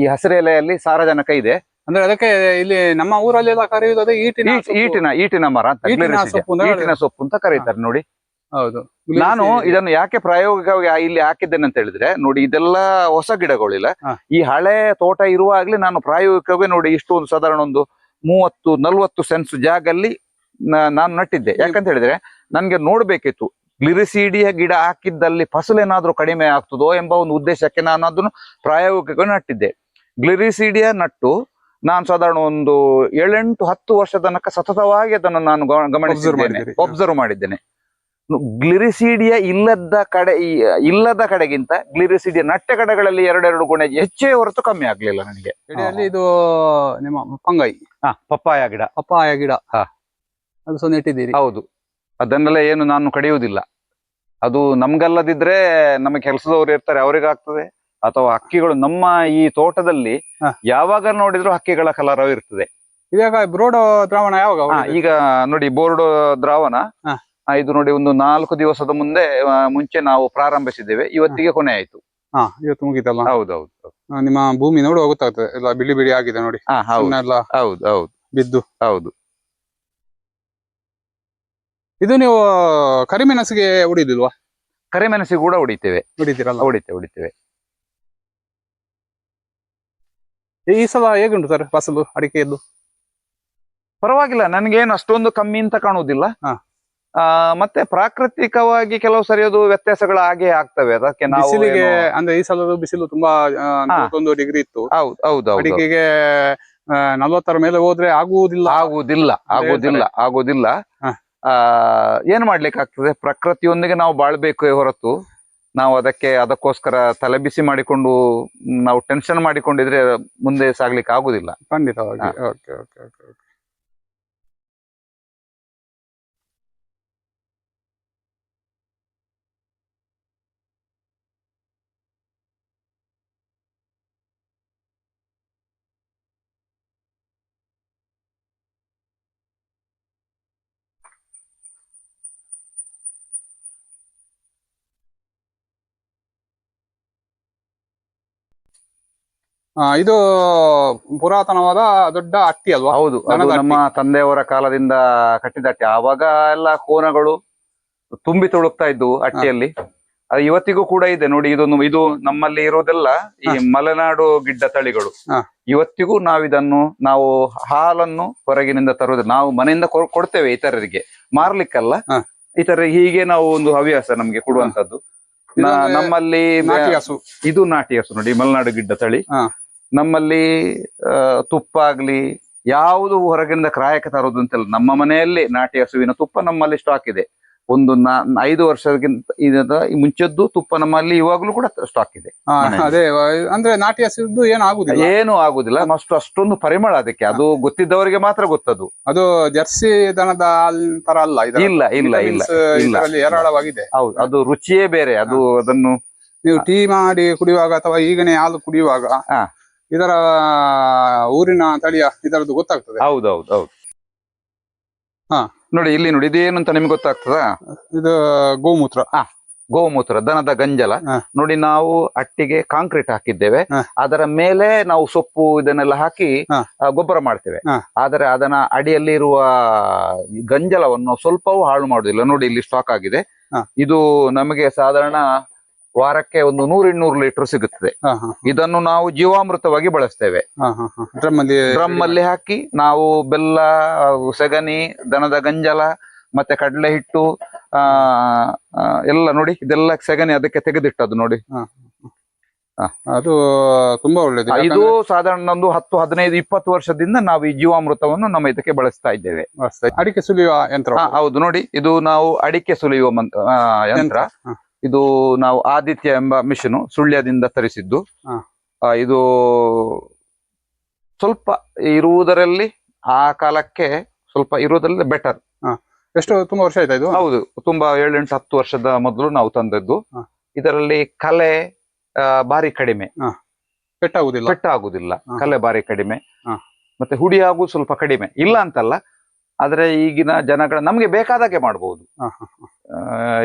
[SPEAKER 1] ಈ ಹಸಿರೆಲೆಯಲ್ಲಿ ಸಾರಜನಕ ಇದೆ.
[SPEAKER 2] ಅಂದ್ರೆ ಅದಕ್ಕೆ ಇಲ್ಲಿ ನಮ್ಮ ಊರಲ್ಲಿ ಎಲ್ಲ ಕರೆಯುವುದು ಅದೇ ಈಟಿನ.
[SPEAKER 1] ಈಟಿನ ಈಟಿನ ಮರ ಅಂತ
[SPEAKER 2] ಈಟಿನ ಸೊಪ್ಪು ಅಂತ
[SPEAKER 1] ಕರೀತಾರೆ ನೋಡಿ.
[SPEAKER 2] ಹೌದು.
[SPEAKER 1] ನಾನು ಇದನ್ನು ಯಾಕೆ ಪ್ರಾಯೋಗಿಕವಾಗಿ ಇಲ್ಲಿ ಹಾಕಿದ್ದೇನೆ ಅಂತ ಹೇಳಿದ್ರೆ ನೋಡಿ ಇದೆಲ್ಲ ಹೊಸ ಗಿಡಗಳಿಲ್ಲ. ಈ ಹಳೆ ತೋಟ ಇರುವಾಗ್ಲೇ ನಾನು ಪ್ರಾಯೋಗಿಕವಾಗಿ ನೋಡಿ ಇಷ್ಟು ಒಂದು ಸಾಧಾರಣ ಒಂದು ಮೂವತ್ತು ನಲ್ವತ್ತು ಸೆನ್ಸ್ ಜಾಗಲ್ಲಿ ನಾನು ನಟ್ಟಿದ್ದೆ. ಯಾಕಂತ ಹೇಳಿದ್ರೆ ನನ್ಗೆ ನೋಡ್ಬೇಕಿತ್ತು. ಗ್ಲಿರಿಸೀಡಿಯ ಗಿಡ ಹಾಕಿದ್ದಲ್ಲಿ ಫಸಲೇನಾದ್ರೂ ಕಡಿಮೆ ಆಗ್ತದೋ ಎಂಬ ಒಂದು ಉದ್ದೇಶಕ್ಕೆ ನಾನು ಅದನ್ನು ಪ್ರಾಯೋಗಿಕ ನಟ್ಟಿದ್ದೆ. ಗ್ಲಿರಿಸಿಡಿಯ ನಟ್ಟು ನಾನು ಸಾಧಾರಣ ಒಂದು ಏಳೆಂಟು ಹತ್ತು ವರ್ಷ ತನಕ ಸತತವಾಗಿ ಅದನ್ನು ನಾನು ಗಮನಿಸಿದ್ದೇನೆ. ಒಬ್ಸರ್ವ್ ಮಾಡಿದ್ದೇನೆ. ಗ್ಲಿರಿಸಿಡಿಯ ಇಲ್ಲದ ಕಡೆ ಈ- ಇಲ್ಲದ ಕಡೆಗಿಂತ ಗ್ಲಿರಿಸಿಡಿಯ ನಟ್ಟೆ ಕಡೆಗಳಲ್ಲಿ ಎರಡೆರಡು ಗುಣ ಹೆಚ್ಚೇ ಹೊರತು ಕಮ್ಮಿ ಆಗ್ಲಿಲ್ಲ ನನಗೆ.
[SPEAKER 2] ಇದು ನಿಮ್ಮ ಪಂಗಾಯಿ
[SPEAKER 1] ಹಾ ಪಪ್ಪಾಯ ಗಿಡ.
[SPEAKER 2] ಪಪ್ಪಾಯ ಗಿಡ.
[SPEAKER 1] ಹಾ.
[SPEAKER 2] ಅದು ಸಹ ನೆಟ್ಟಿದ್ದೀರಿ.
[SPEAKER 1] ಹೌದು. ಅದನ್ನೆಲ್ಲ ಏನು ನಾನು ಕಡಿಯುವುದಿಲ್ಲ. ಅದು ನಮ್ಗಲ್ಲದಿದ್ರೆ ನಮ್ಮ ಕೆಲಸದವ್ರು ಇರ್ತಾರೆ ಅವರಿಗಾಗ್ತದೆ. ಅಥವಾ ಹಕ್ಕಿಗಳು ನಮ್ಮ ಈ ತೋಟದಲ್ಲಿ
[SPEAKER 2] ಹಾ.
[SPEAKER 1] ಯಾವಾಗ ನೋಡಿದ್ರು ಹಕ್ಕಿಗಳ ಕಲರವ ಇರ್ತದೆ.
[SPEAKER 2] ಇವಾಗ ಬ್ರೋಡ್ ದ್ರಾವಣ ಯಾವಾಗ
[SPEAKER 1] ಹಾ? ಈಗ ನೋಡಿ ಬೋರ್ಡ್ ದ್ರಾವಣ.
[SPEAKER 2] ಹಾ.
[SPEAKER 1] ಆ, ಇದು ನೋಡಿ ಒಂದು ನಾಲ್ಕು ದಿವಸದ ಮುಂದೆ ಆ, ಮುಂಚೆ ನಾವು ಪ್ರಾರಂಭಿಸಿದ್ದೇವೆ. ಇವತ್ತಿಗೆ ಕೊನೆ ಆಯ್ತು
[SPEAKER 2] ಹಾ ಇವತ್ತು ಮುಗಿತಲ್ಲ?
[SPEAKER 1] ಹೌದೌದು
[SPEAKER 2] ನಿಮ್ಮ ಭೂಮಿ ನೋಡಿ ಗೊತ್ತಾಗ್ತದೆ ಎಲ್ಲ ಬಿಳಿ ಬಿಳಿ ಆಗಿದೆ ನೋಡಿ.
[SPEAKER 1] ಹಾ ಹೌದು.
[SPEAKER 2] ಸುಣ್ಣ ಎಲ್ಲ
[SPEAKER 1] ಹೌದು ಹೌದು.
[SPEAKER 2] ಬಿದ್ದು.
[SPEAKER 1] ಹೌದು.
[SPEAKER 2] ಇದು ನೀವು ಕರಿಮೆಣಸಿಗೆ ಹೊಡಿದಿಲ್ವಾ
[SPEAKER 1] ಕರಿಮೆಣಸಿಗೆ ಕೂಡ ಹೊಡಿತೇವೆ
[SPEAKER 2] ಹೊಡಿತೀರಲ್ಲ
[SPEAKER 1] ಹೊಡಿತೇವೆ ಹೊಡಿತೇವೆ
[SPEAKER 2] ಈ ಸಲ ಹೇಗುಂಟು ಸರ್ ಫಸಲು ಅಡಿಕೆಯದ್ದು?
[SPEAKER 1] ಪರವಾಗಿಲ್ಲ ಏನು ಅಷ್ಟೊಂದು ಕಮ್ಮಿ ಅಂತ ಕಾಣುವುದಿಲ್ಲ. ಆ, ಮತ್ತೆ ಪ್ರಾಕೃತಿಕವಾಗಿ ಕೆಲವು ಸರಿ ಅದು ವ್ಯತ್ಯಾಸಗಳು ಹಾಗೆ ಆಗ್ತವೆ. ಅದಕ್ಕೆ ನಾವು
[SPEAKER 2] ಬಿಸಿಲಿಗೆ ಅಂದ್ರೆ ಈ ಸಲದ ಬಿಸಿಲು ತುಂಬಾ ಒಂದು ನಲವತ್ತೊಂದು ಡಿಗ್ರಿ ಇತ್ತು.
[SPEAKER 1] ಹೌದು ಹೌದು
[SPEAKER 2] ಅಡಿಕೆಗೆ ನಲ್ವತ್ತರ ಮೇಲೆ ಹೋದ್ರೆ ಆಗುವುದಿಲ್ಲ.
[SPEAKER 1] ಆಗುವುದಿಲ್ಲ ಆಗುವುದಿಲ್ಲ ಆಗುವುದಿಲ್ಲ. ಏನ್ ಮಾಡ್ಲಿಕ್ಕೆ ಆಗ್ತದೆ ಪ್ರಕೃತಿಯೊಂದಿಗೆ ನಾವು ಬಾಳ್ಬೇಕು ಹೊರತು ನಾವು ಅದಕ್ಕೆ ಅದಕ್ಕೋಸ್ಕರ ತಲೆಬಿಸಿ ಮಾಡಿಕೊಂಡು ನಾವು ಟೆನ್ಷನ್ ಮಾಡಿಕೊಂಡಿದ್ರೆ ಮುಂದೆ ಸಾಗ್ಲಿಕ್ಕೆ ಆಗುದಿಲ್ಲ
[SPEAKER 2] ಖಂಡಿತವಾಗಿ ಇದು ಪುರಾತನವಾದ ದೊಡ್ಡ ಅಟ್ಟಿ ಅಲ್ವಾ?
[SPEAKER 1] ಹೌದು ಅದು ನಮ್ಮ ತಂದೆಯವರ ಕಾಲದಿಂದ ಕಟ್ಟಿದ ಅಟ್ಟಿ ಆವಾಗ ಎಲ್ಲ ಕೋನಗಳು ತುಂಬಿ ತುಳುಕ್ತಾ ಇದ್ವು ಅಟ್ಟಿಯಲ್ಲಿ ಅದು ಇವತ್ತಿಗೂ ಕೂಡ ಇದೆ. ನೋಡಿ ಇದೊಂದು ಇದು ನಮ್ಮಲ್ಲಿ ಇರೋದೆಲ್ಲ ಈ ಮಲೆನಾಡು ಗಿಡ್ಡ ತಳಿಗಳು. ಇವತ್ತಿಗೂ ನಾವು ಇದನ್ನು ನಾವು ಹಾಲನ್ನು ಹೊರಗಿನಿಂದ ತರೋದು ನಾವು ಮನೆಯಿಂದ ಕೊಡ್ತೇವೆ ಇತರರಿಗೆ. ಮಾರ್ಲಿಕ್ಕಲ್ಲ. ಇತರ ಹೀಗೆ ನಾವು ಒಂದು ಹವ್ಯಾಸ ನಮ್ಗೆ ಕೊಡುವಂತದ್ದು ನಮ್ಮಲ್ಲಿ
[SPEAKER 2] ನಾಟಿ ಹಸು.
[SPEAKER 1] ಇದು ನಾಟಿ ಹಸು ನೋಡಿ ಮಲೆನಾಡು ಗಿಡ್ಡ ತಳಿ. ನಮ್ಮಲ್ಲಿ ತುಪ್ಪ ಆಗಲಿ ಯಾವುದು ಹೊರಗಿನಿಂದ ಕ್ರಾಯಕ ತರೋದು ಅಂತಿಲ್ಲ ನಮ್ಮ ಮನೆಯಲ್ಲಿ ನಾಟಿ ಹಸುವಿನ ತುಪ್ಪ ನಮ್ಮಲ್ಲಿ ಸ್ಟಾಕ್ ಇದೆ. ಒಂದು ನಾ- ಐದು ವರ್ಷಕ್ಕಿಂತ ಇದ ಮುಂಚೆದ್ದು ತುಪ್ಪ ನಮ್ಮಲ್ಲಿ ಇವಾಗಲೂ ಕೂಡ ಸ್ಟಾಕ್ ಇದೆ.
[SPEAKER 2] ಅದೇ ಅಂದ್ರೆ ನಾಟಿ ಹಸಿದ್ದು ಏನು ಆಗುದಿಲ್ಲ.
[SPEAKER 1] ಏನು ಆಗುದಿಲ್ಲ. ಅಷ್ಟು ಅಷ್ಟೊಂದು ಪರಿಮಳ ಅದಕ್ಕೆ. ಅದು ಗೊತ್ತಿದ್ದವರಿಗೆ ಮಾತ್ರ ಗೊತ್ತದು.
[SPEAKER 2] ಅದು ಜರ್ಸಿ ದನದ ತರ ಅಲ್ಲ
[SPEAKER 1] ಇಲ್ಲ ಇಲ್ಲ ಇಲ್ಲ.
[SPEAKER 2] ಹೇರಾಳವಾಗಿದೆ
[SPEAKER 1] ಇಲ್ಲ.
[SPEAKER 2] ಇದರಲ್ಲಿ
[SPEAKER 1] ಹೌದು ಅದು ರುಚಿಯೇ ಬೇರೆ. ಅದು ಅದನ್ನು
[SPEAKER 2] ನೀವು ಟೀ ಮಾಡಿ ಕುಡಿಯುವಾಗ ಅಥವಾ ಈಗನೇ ಹಾಲು ಕುಡಿಯುವಾಗ. ಇದರ ಊರಿನ ತಳಿಯ ಇದರದ್ದು ಗೊತ್ತಾಗ್ತದೆ.
[SPEAKER 1] ಹೌದೌದು ಹೌದು.
[SPEAKER 2] ಹಾ.
[SPEAKER 1] ನೋಡಿ ಇಲ್ಲಿ ನೋಡಿ ಇದೇನು ಅಂತ ನಿಮ್ಗೆ ಗೊತ್ತಾಗ್ತದಾ?
[SPEAKER 2] ಇದು ಗೋಮೂತ್ರ.
[SPEAKER 1] ಗೋಮೂತ್ರ ದನದ ಗಂಜಲ. ನೋಡಿ ನಾವು ಅಟ್ಟಿಗೆ ಕಾಂಕ್ರೀಟ್ ಹಾಕಿದ್ದೇವೆ. ಅದರ ಮೇಲೆ ನಾವು ಸೊಪ್ಪು ಇದನ್ನೆಲ್ಲ ಹಾಕಿ ಗೊಬ್ಬರ ಮಾಡ್ತೇವೆ. ಆದರೆ ಅದನ್ನ ಅಡಿಯಲ್ಲಿ ಇರುವ ಗಂಜಲವನ್ನು ಸ್ವಲ್ಪವೂ ಹಾಳು ಮಾಡುದಿಲ್ಲ ನೋಡಿ ಇಲ್ಲಿ ಸ್ಟಾಕ್ ಆಗಿದೆ. ಇದು ನಮಗೆ ಸಾಧಾರಣ ವಾರಕ್ಕೆ ಒಂದು ನೂರ ಇನ್ನೂರು ಲೀಟರ್ ಸಿಗುತ್ತದೆ. ಇದನ್ನು ನಾವು ಜೀವಾಮೃತವಾಗಿ ಬಳಸ್ತೇವೆ.
[SPEAKER 2] ಡ್ರಮ್ ಅಲ್ಲಿ
[SPEAKER 1] ಹಾಕಿ ನಾವು ಬೆಲ್ಲ ಸೆಗಣಿ ದನದ ಗಂಜಲ ಮತ್ತೆ ಕಡಲೆ ಹಿಟ್ಟು ಆ ಎಲ್ಲ ನೋಡಿ ಇದೆಲ್ಲ ಸೆಗಣಿ ಅದಕ್ಕೆ ತೆಗೆದಿಟ್ಟದ್ದು ನೋಡಿ.
[SPEAKER 2] ಅದು ತುಂಬಾ ಒಳ್ಳೇದು.
[SPEAKER 1] ಇದು ಸಾಧಾರಣ ಒಂದು ಹತ್ತು ಹದಿನೈದು ಇಪ್ಪತ್ತು ವರ್ಷದಿಂದ ನಾವು ಈ ಜೀವಾಮೃತವನ್ನು ನಮ್ಮ ಇದಕ್ಕೆ ಬಳಸ್ತಾ ಇದ್ದೇವೆ.
[SPEAKER 2] ಅಡಿಕೆ ಸುಲಿಯುವ ಯಂತ್ರ.
[SPEAKER 1] ಹೌದು. ನೋಡಿ ಇದು ನಾವು ಅಡಿಕೆ ಸುಲಿಯುವ ಯಂತ್ರ. ಇದು ನಾವು ಆದಿತ್ಯ ಎಂಬ ಮಿಷನ್ ಸುಳ್ಯದಿಂದ ತರಿಸಿದ್ದು. ಇದು ಸ್ವಲ್ಪ ಇರುವುದರಲ್ಲಿ ಆ ಕಾಲಕ್ಕೆ ಸ್ವಲ್ಪ ಇರುವುದರಲ್ಲಿ ಬೆಟರ್
[SPEAKER 2] ಎಷ್ಟು ತುಂಬಾ ವರ್ಷ ಆಯ್ತಾ ಇದು?
[SPEAKER 1] ಹೌದು. ತುಂಬಾ ಏಳೆಂಟು ಹತ್ತು ವರ್ಷದ ಮೊದಲು ನಾವು ತಂದದ್ದು. ಇದರಲ್ಲಿ ಕಲೆ ಆ, ಬಾರಿ ಕಡಿಮೆ.
[SPEAKER 2] ಪೆಟ್ಟಾಗುದಿಲ್ಲ?
[SPEAKER 1] ಪೆಟ್ಟಾಗುದಿಲ್ಲ. ಕಲೆ ಬಾರಿ ಕಡಿಮೆ. ಮತ್ತೆ ಹುಡಿಯಾಗು ಸ್ವಲ್ಪ ಕಡಿಮೆ. ಇಲ್ಲ ಅಂತಲ್ಲ ಆದ್ರೆ ಈಗಿನ ಜನಗಳ ನಮ್ಗೆ ಬೇಕಾದಾಗೆ ಮಾಡಬಹುದು.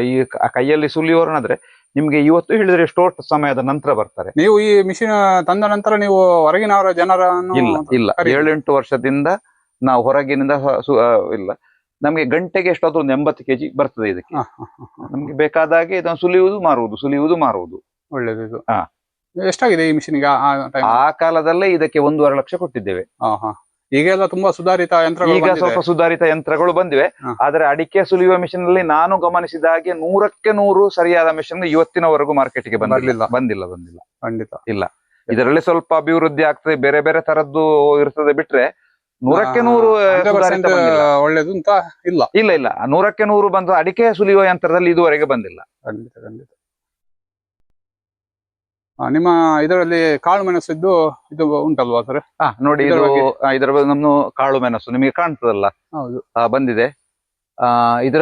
[SPEAKER 1] ಈ ಆ ಕೈಯಲ್ಲಿ ಸುಲಿಯೋರನಾದ್ರೆ ನಿಮ್ಗೆ ಇವತ್ತು ಹೇಳಿದ್ರೆ ಎಷ್ಟೋ ಸಮಯದ ನಂತರ ಬರ್ತಾರೆ.
[SPEAKER 2] ನೀವು ಈ ಮಿಷಿನ್ ತಂದ ನಂತರ ನೀವು ಹೊರಗಿನವರ ಜನರ
[SPEAKER 1] ಇಲ್ಲ ಇಲ್ಲ. ಏಳೆಂಟು ವರ್ಷದಿಂದ ನಾವು ಹೊರಗಿನಿಂದ ಇಲ್ಲ. ನಮ್ಗೆ ಗಂಟೆಗೆ ಎಷ್ಟಾದ್ರೂ ಒಂದು ಎಂಬತ್ತು ಕೆಜಿ ಬರ್ತದೆ ಇದಕ್ಕೆ. ನಮ್ಗೆ ಬೇಕಾದಾಗೆ ಇದನ್ನು ಸುಲಿಯುವುದು ಮಾರುವುದು ಸುಲಿಯುವುದು ಮಾರುವುದು.
[SPEAKER 2] ಒಳ್ಳೇದು. ಎಷ್ಟಾಗಿದೆ ಈ ಮಿಷಿನ್ಗೆ ಆ
[SPEAKER 1] ಆ ಕಾಲದಲ್ಲೇ ಇದಕ್ಕೆ ಒಂದೂವರೆ ಲಕ್ಷ ಕೊಟ್ಟಿದ್ದೇವೆ.
[SPEAKER 2] ಈಗೆಲ್ಲ ತುಂಬಾ ಸುಧಾರಿತ ಯಂತ್ರಗಳು
[SPEAKER 1] ಈಗ ಸ್ವಲ್ಪ ಸುಧಾರಿತ ಯಂತ್ರಗಳು ಬಂದಿವೆ. ಆದ್ರೆ ಅಡಿಕೆ ಸುಲಿಯುವ ಮಿಷಿನ್ ಅಲ್ಲಿ ನಾನು ಗಮನಿಸಿದ ಹಾಗೆ ನೂರಕ್ಕೆ ನೂರು ಸರಿಯಾದ ಮಿಷಿನ್ ಇವತ್ತಿನವರೆಗೂ ಮಾರ್ಕೆಟ್ಗೆ ಬಂದಿಲ್ಲ. ಬಂದಿಲ್ಲ. ಬಂದಿಲ್ಲ
[SPEAKER 2] ಖಂಡಿತ.
[SPEAKER 1] ಇಲ್ಲ. ಇದರಲ್ಲಿ ಸ್ವಲ್ಪ ಅಭಿವೃದ್ಧಿ ಆಗ್ತದೆ. ಬೇರೆ ಬೇರೆ ತರದ್ದು ಇರ್ತದೆ ಬಿಟ್ರೆ ನೂರಕ್ಕೆ ನೂರು
[SPEAKER 2] 100%
[SPEAKER 1] ಸುಧಾರಿತ ಬಂದಿಲ್ಲ.
[SPEAKER 2] ಒಳ್ಳೇದು ಅಂತ ಇಲ್ಲ.
[SPEAKER 1] ಇಲ್ಲ ಇಲ್ಲ. ನೂರಕ್ಕೆ ನೂರು ಬಂದು ಅಡಿಕೆ ಸುಲಿಯುವ ಯಂತ್ರದಲ್ಲಿ ಇದುವರೆಗೆ ಬಂದಿಲ್ಲ.
[SPEAKER 2] ಖಂಡಿತ ಖಂಡಿತ. ನಿಮ್ಮ ಇದರಲ್ಲಿ ಕಾಳು ಮೆಣಸಿದ್ದು ಇದು ಉಂಟಲ್ವಾ ಸರ್
[SPEAKER 1] ಹಾ ನೋಡಿ
[SPEAKER 2] ಇದರ
[SPEAKER 1] ಇದು? ಆ, ಇದರ ಬಗ್ಗೆ ನಮ್ಮ ಕಾಳು ಮೆಣಸು ನಿಮಗೆ ಕಾಣ್ತದಲ್ಲ?
[SPEAKER 2] ಹೌದು.
[SPEAKER 1] ಆ, ಬಂದಿದೆ. ಆ ಇದರ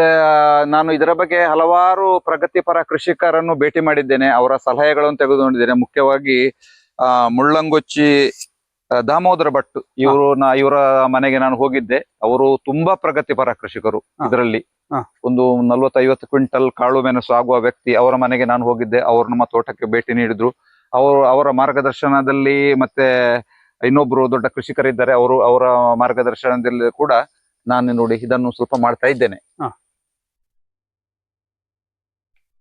[SPEAKER 1] ನಾನು ಇದರ ಬಗ್ಗೆ ಹಲವಾರು ಪ್ರಗತಿಪರ ಕೃಷಿಕರನ್ನು ಭೇಟಿ ಮಾಡಿದ್ದೇನೆ. ಅವರ ಸಲಹೆಗಳನ್ನು ತೆಗೆದುಕೊಂಡಿದ್ದೇನೆ. ಮುಖ್ಯವಾಗಿ ಆ ಮುಳ್ಳಂಗೊಚ್ಚಿ ಆ, ದಾಮೋದರ ಭಟ್ ಇವರು ನಾ ಇವರ ಮನೆಗೆ ನಾನು ಹೋಗಿದ್ದೆ. ಅವರು ತುಂಬಾ ಪ್ರಗತಿಪರ ಕೃಷಿಕರು
[SPEAKER 2] ಹಾ.
[SPEAKER 1] ಇದರಲ್ಲಿ. ಒಂದು ನಲ್ವತ್ತೈವತ್ತು ಕ್ವಿಂಟಲ್ ಕಾಳು ಮೆಣಸು ಆಗುವ ವ್ಯಕ್ತಿ ಅವರ ಮನೆಗೆ ನಾನು ಹೋಗಿದ್ದೆ. ಅವರು ನಮ್ಮ ತೋಟಕ್ಕೆ ಭೇಟಿ ನೀಡಿದ್ರು. ಅವರು ಅವರ ಮಾರ್ಗದರ್ಶನದಲ್ಲಿ ಮತ್ತೆ ಇನ್ನೊಬ್ರು ದೊಡ್ಡ ಕೃಷಿಕರಿದ್ದಾರೆ. ಅವರು ಅವರ ಮಾರ್ಗದರ್ಶನದಲ್ಲಿ ಕೂಡ ನಾನು ನೋಡಿ ಇದನ್ನು ಸ್ವಲ್ಪ ಮಾಡ್ತಾ ಇದ್ದೇನೆ.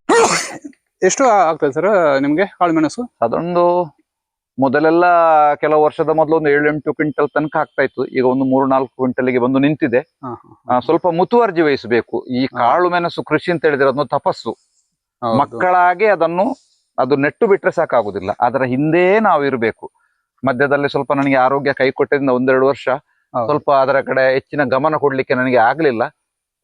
[SPEAKER 2] ಎಷ್ಟು ಆಗ್ತದೆ ಸರ್ ನಿಮ್ಗೆ ಕಾಳು ಮೆಣಸು?
[SPEAKER 1] ಅದೊಂದು ಮೊದಲೆಲ್ಲ ಕೆಲವು ವರ್ಷದ ಮೊದಲು ಒಂದು ಏಳು ಎಂಟು ಕ್ವಿಂಟಲ್ ತನಕ ಆಗ್ತಾ ಇತ್ತು. ಈಗ ಒಂದು ಮೂರು ನಾಲ್ಕು ಕ್ವಿಂಟಲ್ಗೆ ಬಂದು ನಿಂತಿದೆ. ಸ್ವಲ್ಪ ಮುತುವರ್ಜಿ ವಹಿಸಬೇಕು. ಈ ಕಾಳು ಮೆಣಸು ಕೃಷಿ ಅಂತ ಹೇಳಿದ್ರೆ ಅದನ್ನು ತಪಸ್ಸು. ಮಕ್ಕಳಾಗಿ ಅದನ್ನು ಅದು ನೆಟ್ಟು ಬಿಟ್ರೆ ಸಾಕಾಗುದಿಲ್ಲ. ಅದರ ಹಿಂದೆ ನಾವು ಇರಬೇಕು. ಮಧ್ಯದಲ್ಲಿ ಸ್ವಲ್ಪ ನನಗೆ ಆರೋಗ್ಯ ಕೈ ಕೊಟ್ಟಿದ್ದ ಒಂದೆರಡು ವರ್ಷ. ಸ್ವಲ್ಪ ಅದರ ಕಡೆ ಹೆಚ್ಚಿನ ಗಮನ ಕೊಡ್ಲಿಕ್ಕೆ ನನಗೆ ಆಗ್ಲಿಲ್ಲ.